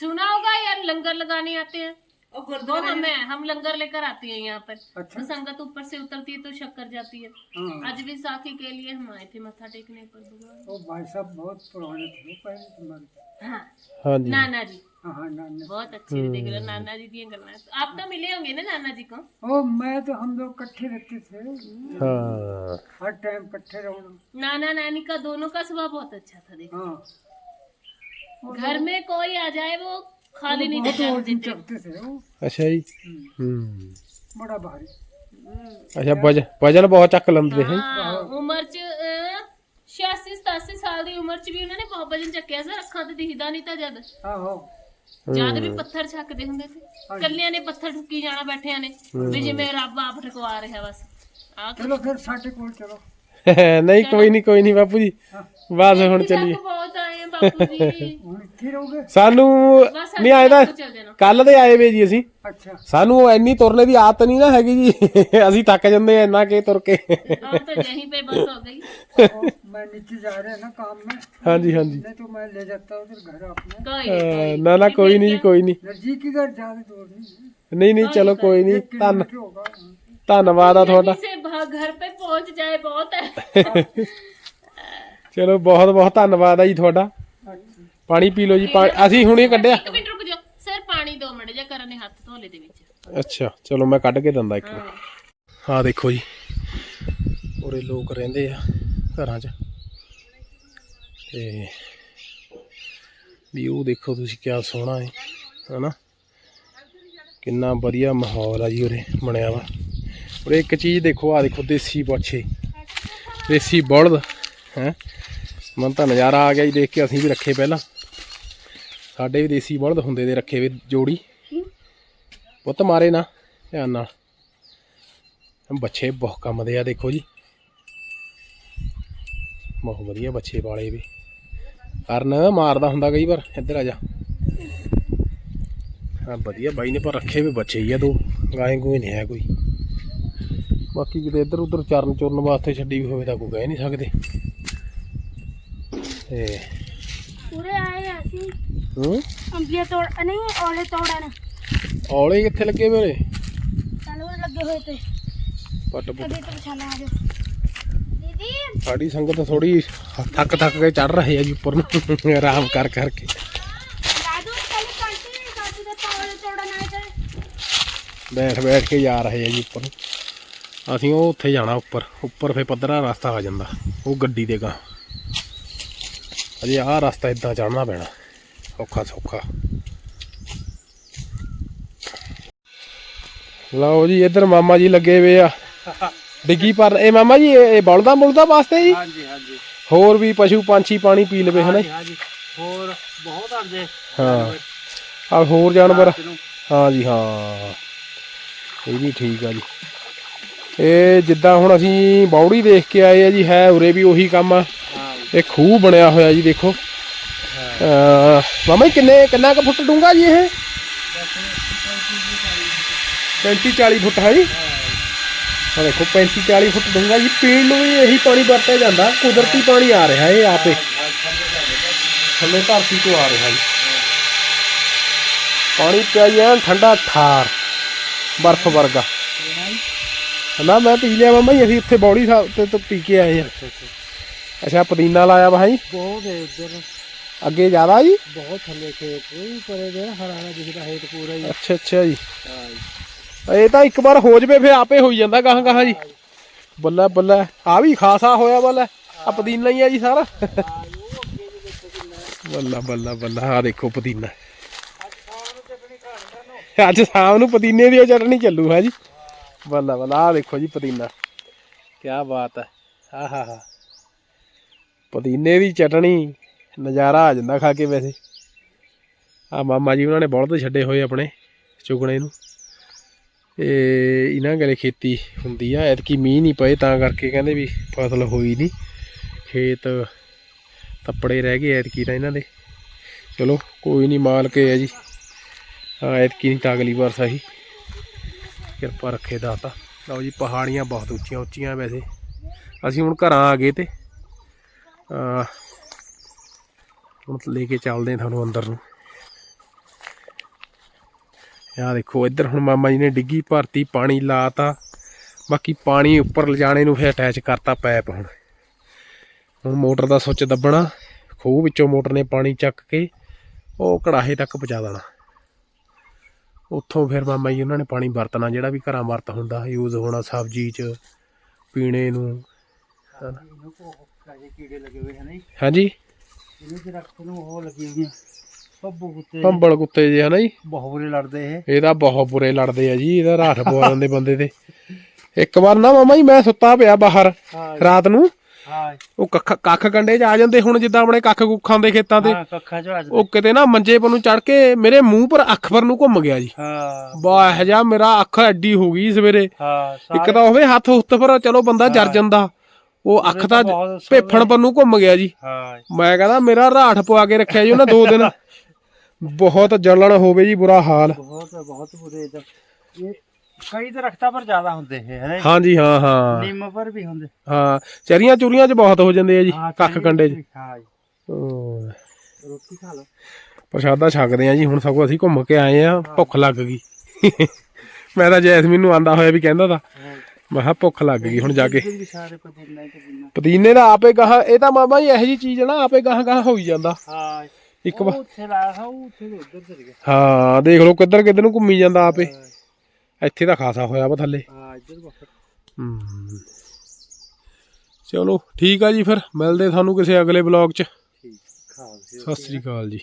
सुना होगा यार लंगर लगाने आते हैं। और गुरुद्वारे तो हमें हम लंगर लेकर आती है यहाँ पर। अच्छा? तो संगत ऊपर से उतरती है तो शक्कर जाती है। हाँ। आज भी साखी के लिए हम आए थे मत्था टेकने पर तो भाई साहब बहुत पुराने थे पहले तो हाँ, हाँ नाना जी हाँ, हाँ नाना बहुत अच्छे थे हम्म। नाना जी दी गलना आप तो मिले होंगे ना नाना जी को? ओ मैं तो हम लोग इकट्ठे रहते थे। हाँ। हर टाइम कट्ठे रहो नाना नानी का दोनों का स्वभाव बहुत अच्छा था देखो। हाँ। घर में कोई आ जाए वो खाली नहीं बहुत जाने वजन देते चलते थे वो ਅੱਛਾ ਜੀ हम्म, ਹੂੰ बड़ा भारी ਅੱਛਾ ਵਜਨ ਵਜਨ ਬਹੁਤ ਚੱਕ ਲੈਂਦੇ ਹੈ ਹਾਂ ਉਮਰ ਚ 86 87 ਸਾਲ ਦੀ ਉਮਰ ਚ ਵੀ ਉਹਨਾਂ ਨੇ ਬਹੁਤ ਵਜਨ ਚੱਕਿਆ ਸੀ ਅੱਖਾਂ ਤੇ ਦਿਖਦਾ ਨਹੀਂ ਤਾਂ ਜਦ हाँ हाँ ਜਦ ਵੀ ਪੱਥਰ ਛੱਕਦੇ ਹੁੰਦੇ ਸੀ ਕੱਲਿਆਂ ਨੇ ਪੱਥਰ ਠੁੱਕੀ ਜਾਣਾ ਬੈਠਿਆਂ ਨੇ ਵੀ ਜਿਵੇਂ ਰੱਬ ਆਪ ਠਕਵਾ ਰਿਹਾ ਬਸ ਆ चलो फिर साढ़े को चलो <laughs> ਨਹੀਂ ਕੋਈ ਨਹੀਂ ਕੋਈ ਨਹੀਂ ਬਾਪੂ ਜੀ ਬਸ ਹੁਣ ਚੱਲੀਏ ਬਹੁਤ ਆਏ ਆ ਬਾਪੂ ਜੀ हम इतने रहोगे ਸਾਨੂੰ ਬਸ ਨਹੀਂ ਆਏ ਤਾਂ ਚੱਲ ਜਾਣਾ ਕੱਲ ਦੇ ਆਏ ਵੇ ਜੀ ਅਸੀਂ अच्छा ਸਾਨੂੰ ਇੰਨੀ ਤੁਰਨੇ ਦੀ ਆਦਤ ਨਹੀਂ ਨਾ ਹੈਗੀ ਜੀ <laughs> ਅਸੀਂ ਥੱਕ ਜਾਂਦੇ ਆ ਇੰਨਾ ਕਿ ਤੁਰ ਕੇ और तो यहीं पे बस हो गई वो मैं नीचे जा रहे हैं ना काम में ਹਾਂਜੀ ਹਾਂਜੀ नहीं तो मैं ले जाता उधर घर अपने कोई नहीं ਅਹ, ਨਾ ਨਾ ਕੋਈ ਨਹੀਂ ਜੀ ਕੋਈ ਨਹੀਂ नजदीक ही घर ज्यादा दूर नहीं है ਨਹੀਂ ਨਹੀਂ ਚਲੋ ਕੋਈ ਨਹੀਂ एक ਧੰਨ किलोमीटर होगा वहाँ से। ਧੰਨਵਾਦ ਆ ਤੁਹਾਡਾ से भा- घर पे पहुंच जाए बहुत है ਚਲੋ ਬਹੁਤ ਬਹੁਤ ਧੰਨਵਾਦ ਆ ਜੀ ਤੁਹਾਡਾ अच्छा ਪਾਣੀ ਪੀ ਲਓ ਜੀ ਪਾ- ਅਸੀਂ ਹੁਣੇ ਕੱਢਿਆ। ਇੱਕ ਮਿੰਟ ਰੁਕ ਜਾਓ। ਸਰ ਪਾਣੀ ਦੋ ਮਿੰਟ ਜੇ ਕਰਨ ਨੇ ਹੱਥ ਧੋਲੇ ਦੇ ਵਿੱਚ। ਅੱਛਾ ਚਲੋ ਮੈਂ ਕੱਢ ਕੇ ਦਿੰਦਾ ਇੱਕ ਮਿੰਟ ਹਾਂ। ਦੇਖੋ ਜੀ ਉਰੇ ਲੋਕ ਰਹਿੰਦੇ ਆ ਘਰਾਂ 'ਚ। ਤੇ ਵਿਊ ਦੇਖੋ ਤੁਸੀਂ ਕਿਆ ਸੋਹਣਾ ਹੈ ਹਨਾ? ਕਿੰਨਾ ਵਧੀਆ ਮਾਹੌਲ ਆ ਜੀ ਉਰੇ ਬਣਿਆ ਵਾ। ਉਰੇ ਇੱਕ ਚੀਜ਼ ਦੇਖੋ ਆ ਦੇਖੋ ਦੇਸੀ ਬਾਛੇ ਦੇਸੀ ਬਲਦ ਹੈ? ਮਨ ਤਾਂ ਨਜ਼ਾਰਾ ਆ ਗਿਆ ਜੀ, ਦੇਖ ਕੇ ਅਸੀਂ ਵੀ ਰੱਖੇ ਪਹਿਲਾਂ। ਸਾਡੇ ਵੀ ਦੇਸੀ ਬਲਦ ਹੁੰਦੇ ਦੇ ਰੱਖੇ ਵੇ ਜੋੜੀ। ਪੁੱਤ ਮਾਰੇ ਨਾ, ਧਿਆਨ ਨਾਲ। ਬੱਚੇ ਬਹੁਤ ਕੰਮ ਦੇ ਆ, ਦੇਖੋ ਜੀ। ਬਹੁਤ ਵਧੀਆ ਬੱਚੇ ਵਾਲੇ ਵੀ। ਕਰਨ ਮਾਰਦਾ ਹੁੰਦਾ ਕਈ ਵਾਰ, ਇੱਧਰ ਆ ਜਾ। ਹਾਂ ਵਧੀਆ ਬਾਈ ਨੇ ਪਰ ਰੱਖੇ ਵੀ ਬੱਚੇ ਹੀ ਆ ਦੋ ਗਾਏ ਕੋਈ ਨਹੀਂ ਹੈ ਕੋਈ। ਬਾਕੀ ਕਿਤੇ ਇੱਧਰ ਉੱਧਰ ਚਰਨ ਚੁਰਨ ਵਾਸਤੇ ਛੱਡੀ ਵੀ ਹੋਵੇ ਤਾਂ ਕੋਈ ਕਹਿ ਨਹੀਂ ਸਕਦੇ। ਤੇ ਪੂਰੇ ਆਏ ਆ ਅਸੀਂ। ਹੂੰ? ਅੰਬੀਆਂ ਤੋੜ ਨਹੀਂ ਔਲੇ ਤੋੜਨ। ਔਲੇ ਕਿੱਥੇ ਲੱਗੇ ਮੇਰੇ? ਸਾਨੂੰ ਲੱਗੇ ਹੋਏ ਤੇ। ਪੱਟ ਪੁੱਟ। ਕਦੇ ਤੇ ਪਛਾਣਾ ਆ ਜਾਓ। ਦੀਦੀ। ਸਾਡੀ ਸੰਗਤ ਥੋੜੀ ਥੱਕ ਥੱਕ ਕੇ ਚੜ ਰਹੇ ਆ ਜੀ ਉੱਪਰ ਨੂੰ। ਆਰਾਮ ਕਰ ਕਰਕੇ। ਬੈਠ ਬੈਠ ਕੇ ਜਾ ਰਹੇ ਆ ਜੀ ਉੱਪਰ ਨੂੰ। ਅਸੀਂ ਉਹ ਉੱਥੇ ਜਾਣਾ ਉੱਪਰ। ਉੱਪਰ ਫੇ ਪੱਧਰਾ ਰਸਤਾ ਆ ਜਾਂਦਾ। ਉਹ ਗੱਡੀ ਦੇ ਗਾਂ ਅਜੇ ਆਹ ਰਸਤਾ ਇਦਾਂ ਚੜਨਾ ਪੈਣਾ। ਔਖਾ ਸੌਖਾ। ਲਓ ਜੀ ਇੱਧਰ ਮਾਮਾ ਜੀ ਲੱਗੇ ਹੋਏ ਆ। ਡਿੱਗੀ ਪਰ ਇਹ ਮਾਮਾ ਜੀ ਇਹ ਬਲਦਾਂ ਬੁਲਦਾਂ ਵਾਸਤੇ ਜੀ? ਹਾਂਜੀ ਹਾਂਜੀ। ਹੋਰ ਵੀ ਪਸ਼ੂ ਪੰਛੀ ਪਾਣੀ ਪੀ ਲਵੇ ਹਨਾ ਹੋਰ ਹਾਂ। ਹੋਰ ਜਾਨਵਰ। ਹਾਂ ਜੀ ਹਾਂ। ਇਹ ਵੀ ਠੀਕ ਆ ਜੀ। ਇਹ ਜਿੱਦਾਂ ਹੁਣ ਅਸੀਂ ਬਾਉੜੀ ਦੇਖ ਕੇ ਆਏ ਆ ਜੀ ਹੈ ਉਰੇ ਵੀ ਉਹੀ ਕੰਮ ਆ। ਇਹ ਖੂਹ ਬਣਿਆ ਹੋਇਆ ਜੀ ਦੇਖੋ। ਮਾਮਾ ਜੀ ਕਿੰਨੇ ਕਿੰਨਾ ਕੁ ਫੁੱਟ ਡੂੰਗਾ ਜੀ ਇਹ? 35 40 ਫੁੱਟ ਹੈ ਜੀ। ਆ ਦੇਖੋ 35 40 ਫੁੱਟ ਡੂੰਗਾ ਜੀ। ਪੀਣ ਨੂੰ ਵੀ ਇਹੀ ਪਾਣੀ ਵਰਤਿਆ ਜਾਂਦਾ। ਕੁਦਰਤੀ ਪਾਣੀ ਆ ਰਿਹਾ ਇਹ ਆਪੇ ਥੱਲੇ ਧਰਤੀ ਤੋਂ ਆ ਰਿਹਾ ਜੀ। ਪਾਣੀ ਪਿਆ ਜੀ ਐਨ ਠੰਡਾ ਠਾਰ ਬਰਫ਼ ਵਰਗਾ। ਨਾ ਮੈਂ ਪੀ ਲਿਆ ਮਾਮਾ ਜੀ ਅਸੀਂ ਉੱਥੇ ਬੌੜੀ ਸਾਹਿਬ ਤੇ ਤੋਂ ਪੀ ਕੇ ਆਏ ਆ। ਅੱਛਾ ਪੁਦੀਨਾ ਲਾਇਆ ਵਾ ਜੀ ਬਹੁਤ ਹੈ ਉਧਰ ਅੱਗੇ ਜ਼ਿਆਦਾ ਜੀ? ਬਹੁਤ ਥੱਲੇ ਖੇਤ ਕੋਈ ਪਰੇ ਦੇ ਹਰਾ ਹਰਾ ਦਿਖਦਾ ਹੈ ਪੂਰਾ ਹੀ। ਅੱਛਾ ਅੱਛਾ ਜੀ। ਇਹ ਤਾਂ ਇੱਕ ਵਾਰ ਹੋ ਜਵੇ ਫੇ ਆਪੇ ਹੋਈ ਜਾਂਦਾ ਗਾਹਾਂ ਗਾਹਾਂ ਜੀ। ਬੱਲਾ ਬੱਲਾ। ਆ ਵੀ ਖਾਸਾ ਹੋਇਆ ਬੱਲਾ। ਆ ਪੁਦੀਨਾ ਹੀ ਆ ਜੀ ਸਾਰਾ। ਬੱਲਾ ਬੱਲਾ ਬੱਲਾ। ਆ ਦੇਖੋ ਪੁਦੀਨਾ। ਅੱਜ ਸ਼ਾਮ ਨੂੰ ਪੁਦੀਨੇ ਦੀ ਚਟਣੀ ਚੱਲੂ ਹੈ ਜੀ। ਬੱਲਾ ਬੱਲਾ। ਆ ਦੇਖੋ ਜੀ ਪੁਦੀਨਾ। ਕੀ ਬਾਤ ਹੈ ਆ ਹਾ ਹਾ ਪੁਦੀਨੇ ਦੀ ਚਟਣੀ, ਨਜ਼ਾਰਾ ਆ ਜਾਂਦਾ ਖਾ ਕੇ ਵੈਸੇ। ਆ ਮਾਮਾ ਜੀ ਉਹਨਾਂ ਨੇ ਬਲਦ ਛੱਡੇ ਹੋਏ ਆਪਣੇ ਚੁਗਣੇ ਨੂੰ। ਤੇ ਇਹਨਾਂ ਗਲੇ ਖੇਤੀ ਹੁੰਦੀ ਆ, ਐਤਕੀ ਮੀਂਹ ਨਹੀਂ ਪਏ ਤਾਂ ਕਰਕੇ ਕਹਿੰਦੇ ਵੀ ਫਸਲ ਹੋਈ ਨਹੀਂ। ਖੇਤ ਤੱਪੜੇ ਰਹਿ ਗਏ ਐਤਕੀ ਤਾਂ ਇਹਨਾਂ ਦੇ। ਚਲੋ, ਕੋਈ ਨਹੀਂ ਮਾਲਕ ਹੈ ਜੀ। ਹਾਂ ਐਤਕੀ ਨਹੀਂ ਤਾਂ ਅਗਲੀ ਵਾਰ ਸਹੀ। ਕਿਰਪਾ ਰੱਖੇ ਦਾਤਾ। ਲਓ ਜੀ, ਪਹਾੜੀਆਂ ਬਹੁਤ ਉੱਚੀਆਂ ਉੱਚੀਆਂ ਵੈਸੇ। ਅਸੀਂ ਹੁਣ ਘਰਾਂ ਆ ਗਏ ਤੇ ਹੁਣ ਲੈ ਕੇ ਚੱਲਦੇ ਹਾਂ ਤੁਹਾਨੂੰ ਅੰਦਰ ਨੂੰ। ਆਹ ਦੇਖੋ, ਇੱਧਰ ਹੁਣ ਮਾਮਾ ਜੀ ਨੇ ਡਿੱਗੀ, ਭਰਤੀ, ਪਾਣੀ ਲਾਤਾ। ਬਾਕੀ ਪਾਣੀ ਉੱਪਰ ਲਿਜਾਣੇ ਨੂੰ ਫਿਰ ਅਟੈਚ ਕਰਤਾ ਪਾਈਪ ਹੁਣ। ਹੁਣ ਮੋਟਰ ਦਾ ਸੁੱਚ ਦੱਬਣਾ, ਖੂਹ ਵਿੱਚੋਂ ਮੋਟਰ ਨੇ ਪਾਣੀ ਚੱਕ ਕੇ ਉਹ ਕੜਾਹੇ ਤੱਕ ਪਹੁੰਚਾ ਦੇਣਾ। ਉੱਥੋਂ ਫਿਰ ਮਾਮਾ ਜੀ ਉਹਨਾਂ ਨੇ ਪਾਣੀ ਵਰਤਣਾ, ਜਿਹੜਾ ਵੀ ਘਰਾਂ ਵਰਤ ਹੁੰਦਾ ਯੂਜ਼ ਹੋਣਾ ਸਬਜ਼ੀ 'ਚ, ਪੀਣੇ ਨੂੰ ਇਹਨੂੰ ਕੋ ਕਾਜੇ ਕੀੜੇ ਲੱਗੇ ਹੋਏ ਹਨ ਜੀ। ਹਾਂਜੀ। ਇਹਨੂੰ ਤੇ ਰੱਖ ਨੂੰ ਉਹ ਲੱਗੀ ਹੋਈਆਂ ਪੱਬੂ ਕੁੱਤੇ ਭੰਬਲ ਕੁੱਤੇ ਜੇ ਹਨਾ ਜੀ? ਬਹੁਤ ਬੁਰੇ ਲੜਦੇ ਇਹ। ਇਹ ਤਾਂ ਬਹੁਤ ਬੁਰੇ ਲੜਦੇ ਆ ਜੀ ਇਹਦਾ ਰਾਠ ਪਵਾ ਦਿੰਦੇ ਬੰਦੇ ਤੇ। ਇੱਕ ਵਾਰ ਨਾ ਮਾਮਾ ਜੀ ਮੈਂ ਸੁੱਤਾ ਪਿਆ ਬਾਹਰ ਹਾਂ ਰਾਤ ਨੂੰ। ਹਾਂ ਉਹ ਕੱਖ ਕੱਖ ਕੰਡੇ 'ਚ ਆ ਜਾਂਦੇ ਹੁਣ ਜਿੱਦਾਂ ਆਪਣੇ ਕੱਖ ਕੁੱਖਾਂ ਦੇ ਖੇਤਾਂ ਤੇ। ਹਾਂ ਕੱਖਾਂ ਚ ਆ ਜਾਂਦੇ। ਉਹ ਕਿਤੇ ਨਾ ਮੰਜੇ ਪਰ ਨੂੰ ਚੜ ਕੇ ਮੇਰੇ ਮੂੰਹ ਪਰ ਅੱਖ ਪਰ ਨੂੰ ਘੁੰਮ ਗਿਆ ਜੀ। ਹਾਂ। ਵਾਹ ਜਾ ਮੇਰਾ ਅੱਖ ਐਡੀ ਹੋ ਗਈ ਸਵੇਰੇ। ਹਾਂ ਇੱਕ ਤਾਂ ਹੋਵੇ ਹੱਥ ਹੁੱਤ ਪਰ ਚਲੋ ਬੰਦਾ ਜਰ ਜਾਂਦਾ। ਉਹ ਅੱਖ ਤਾਂ ਬਹੁਤ ਪਰ ਨੂੰ ਘੁੰਮ ਗਿਆ ਜੀ। ਹਾਂ। ਮੈਂ ਕਹਿੰਦਾ ਮੇਰਾ ਰਾਠ ਪਵਾ ਕੇ ਰੱਖਿਆ ਜੀ ਉਹਨੇ ਦੋ ਦਿਨ। <laughs> ਬਹੁਤ ਜਲਣ ਹੋਵੇ ਜੀ ਬੁਰਾ ਹਾਲ। ਬਹੁਤ ਬਹੁਤ ਬੁਰੇ ਇਧਰ ਇਹ ਕਈ ਦਰਖਤਾਂ ਪਰ ਜ਼ਿਆਦਾ ਹੁੰਦੇ ਇਹ ਹੈ ਨਾ ਹਾਂਜੀ ਹਾਂ ਹਾਂ। ਨਿੰਮ ਪਰ ਵੀ ਹੁੰਦੇ। ਹਾਂ ਚਰੀਆਂ ਚੁਰੀਆਂ 'ਚ ਬਹੁਤ ਹੋ ਜਾਂਦੇ ਆ ਜੀ ਹਾਂ, ਕੱਖ ਕੰਡੇ 'ਚ। ਹਾਂ ਜੀ। ਹਾਂ। ਰੋਟੀ ਖਾ ਲਓ। ਪ੍ਰਸ਼ਾਦਾ ਛਕਦੇ ਆ ਜੀ ਹੁਣ ਸਗੋਂ ਅਸੀਂ ਘੁੰਮ ਕੇ ਆਏ ਆ ਭੁੱਖ ਲੱਗ ਗਈ। <laughs> ਮੈਂ ਤਾਂ ਜੈਸਮੀਨ ਨੂੰ ਆਂਦਾ ਹੋਇਆ ਵੀ ਕਹਿੰਦਾ ਤਾ ਮੈਂ ਕਿਹਾ ਭੁੱਖ ਲੱਗ ਗਈ ਹੁਣ ਜਾ ਕੇ। ਪਦੀਨਾ ਦਾ ਆਪੇ ਗਾਹਾਂ ਇਹ ਤਾਂ ਮਾਮਾ ਜੀ ਇਹੋ ਜੀ ਚੀਜ਼ ਹੈ ਨਾ ਆਪੇ ਗਾਹਾਂ ਗਾਹਾਂ ਹੋਈ ਜਾਂਦਾ। ਹਾਂ ਇੱਕ ਵਾਰ। ਉੱਥੇ ਲਾਇਆ ਉੱਥੇ ਉੱਧਰ ਚਲ ਗਿਆ ਹਾਂ ਦੇਖ ਲਓ ਕਿੱਧਰ ਕਿੱਧਰ ਨੂੰ ਘੁੰਮੀ ਜਾਂਦਾ ਆਪੇ। ਇੱਥੇ ਤਾਂ ਖਾਸਾ ਹੋਇਆ ਵਾ ਥੱਲੇ। ਹਾਂ ਇੱਧਰ ਹੂੰ। ਚਲੋ ਠੀਕ ਆ ਜੀ ਫਿਰ। ਮਿਲਦੇ ਤੁਹਾਨੂੰ ਕਿਸੇ ਅਗਲੇ ਬਲੌਗ 'ਚ। ਠੀਕ ਸਤਿ ਸ੍ਰੀ ਅਕਾਲ ਜੀ।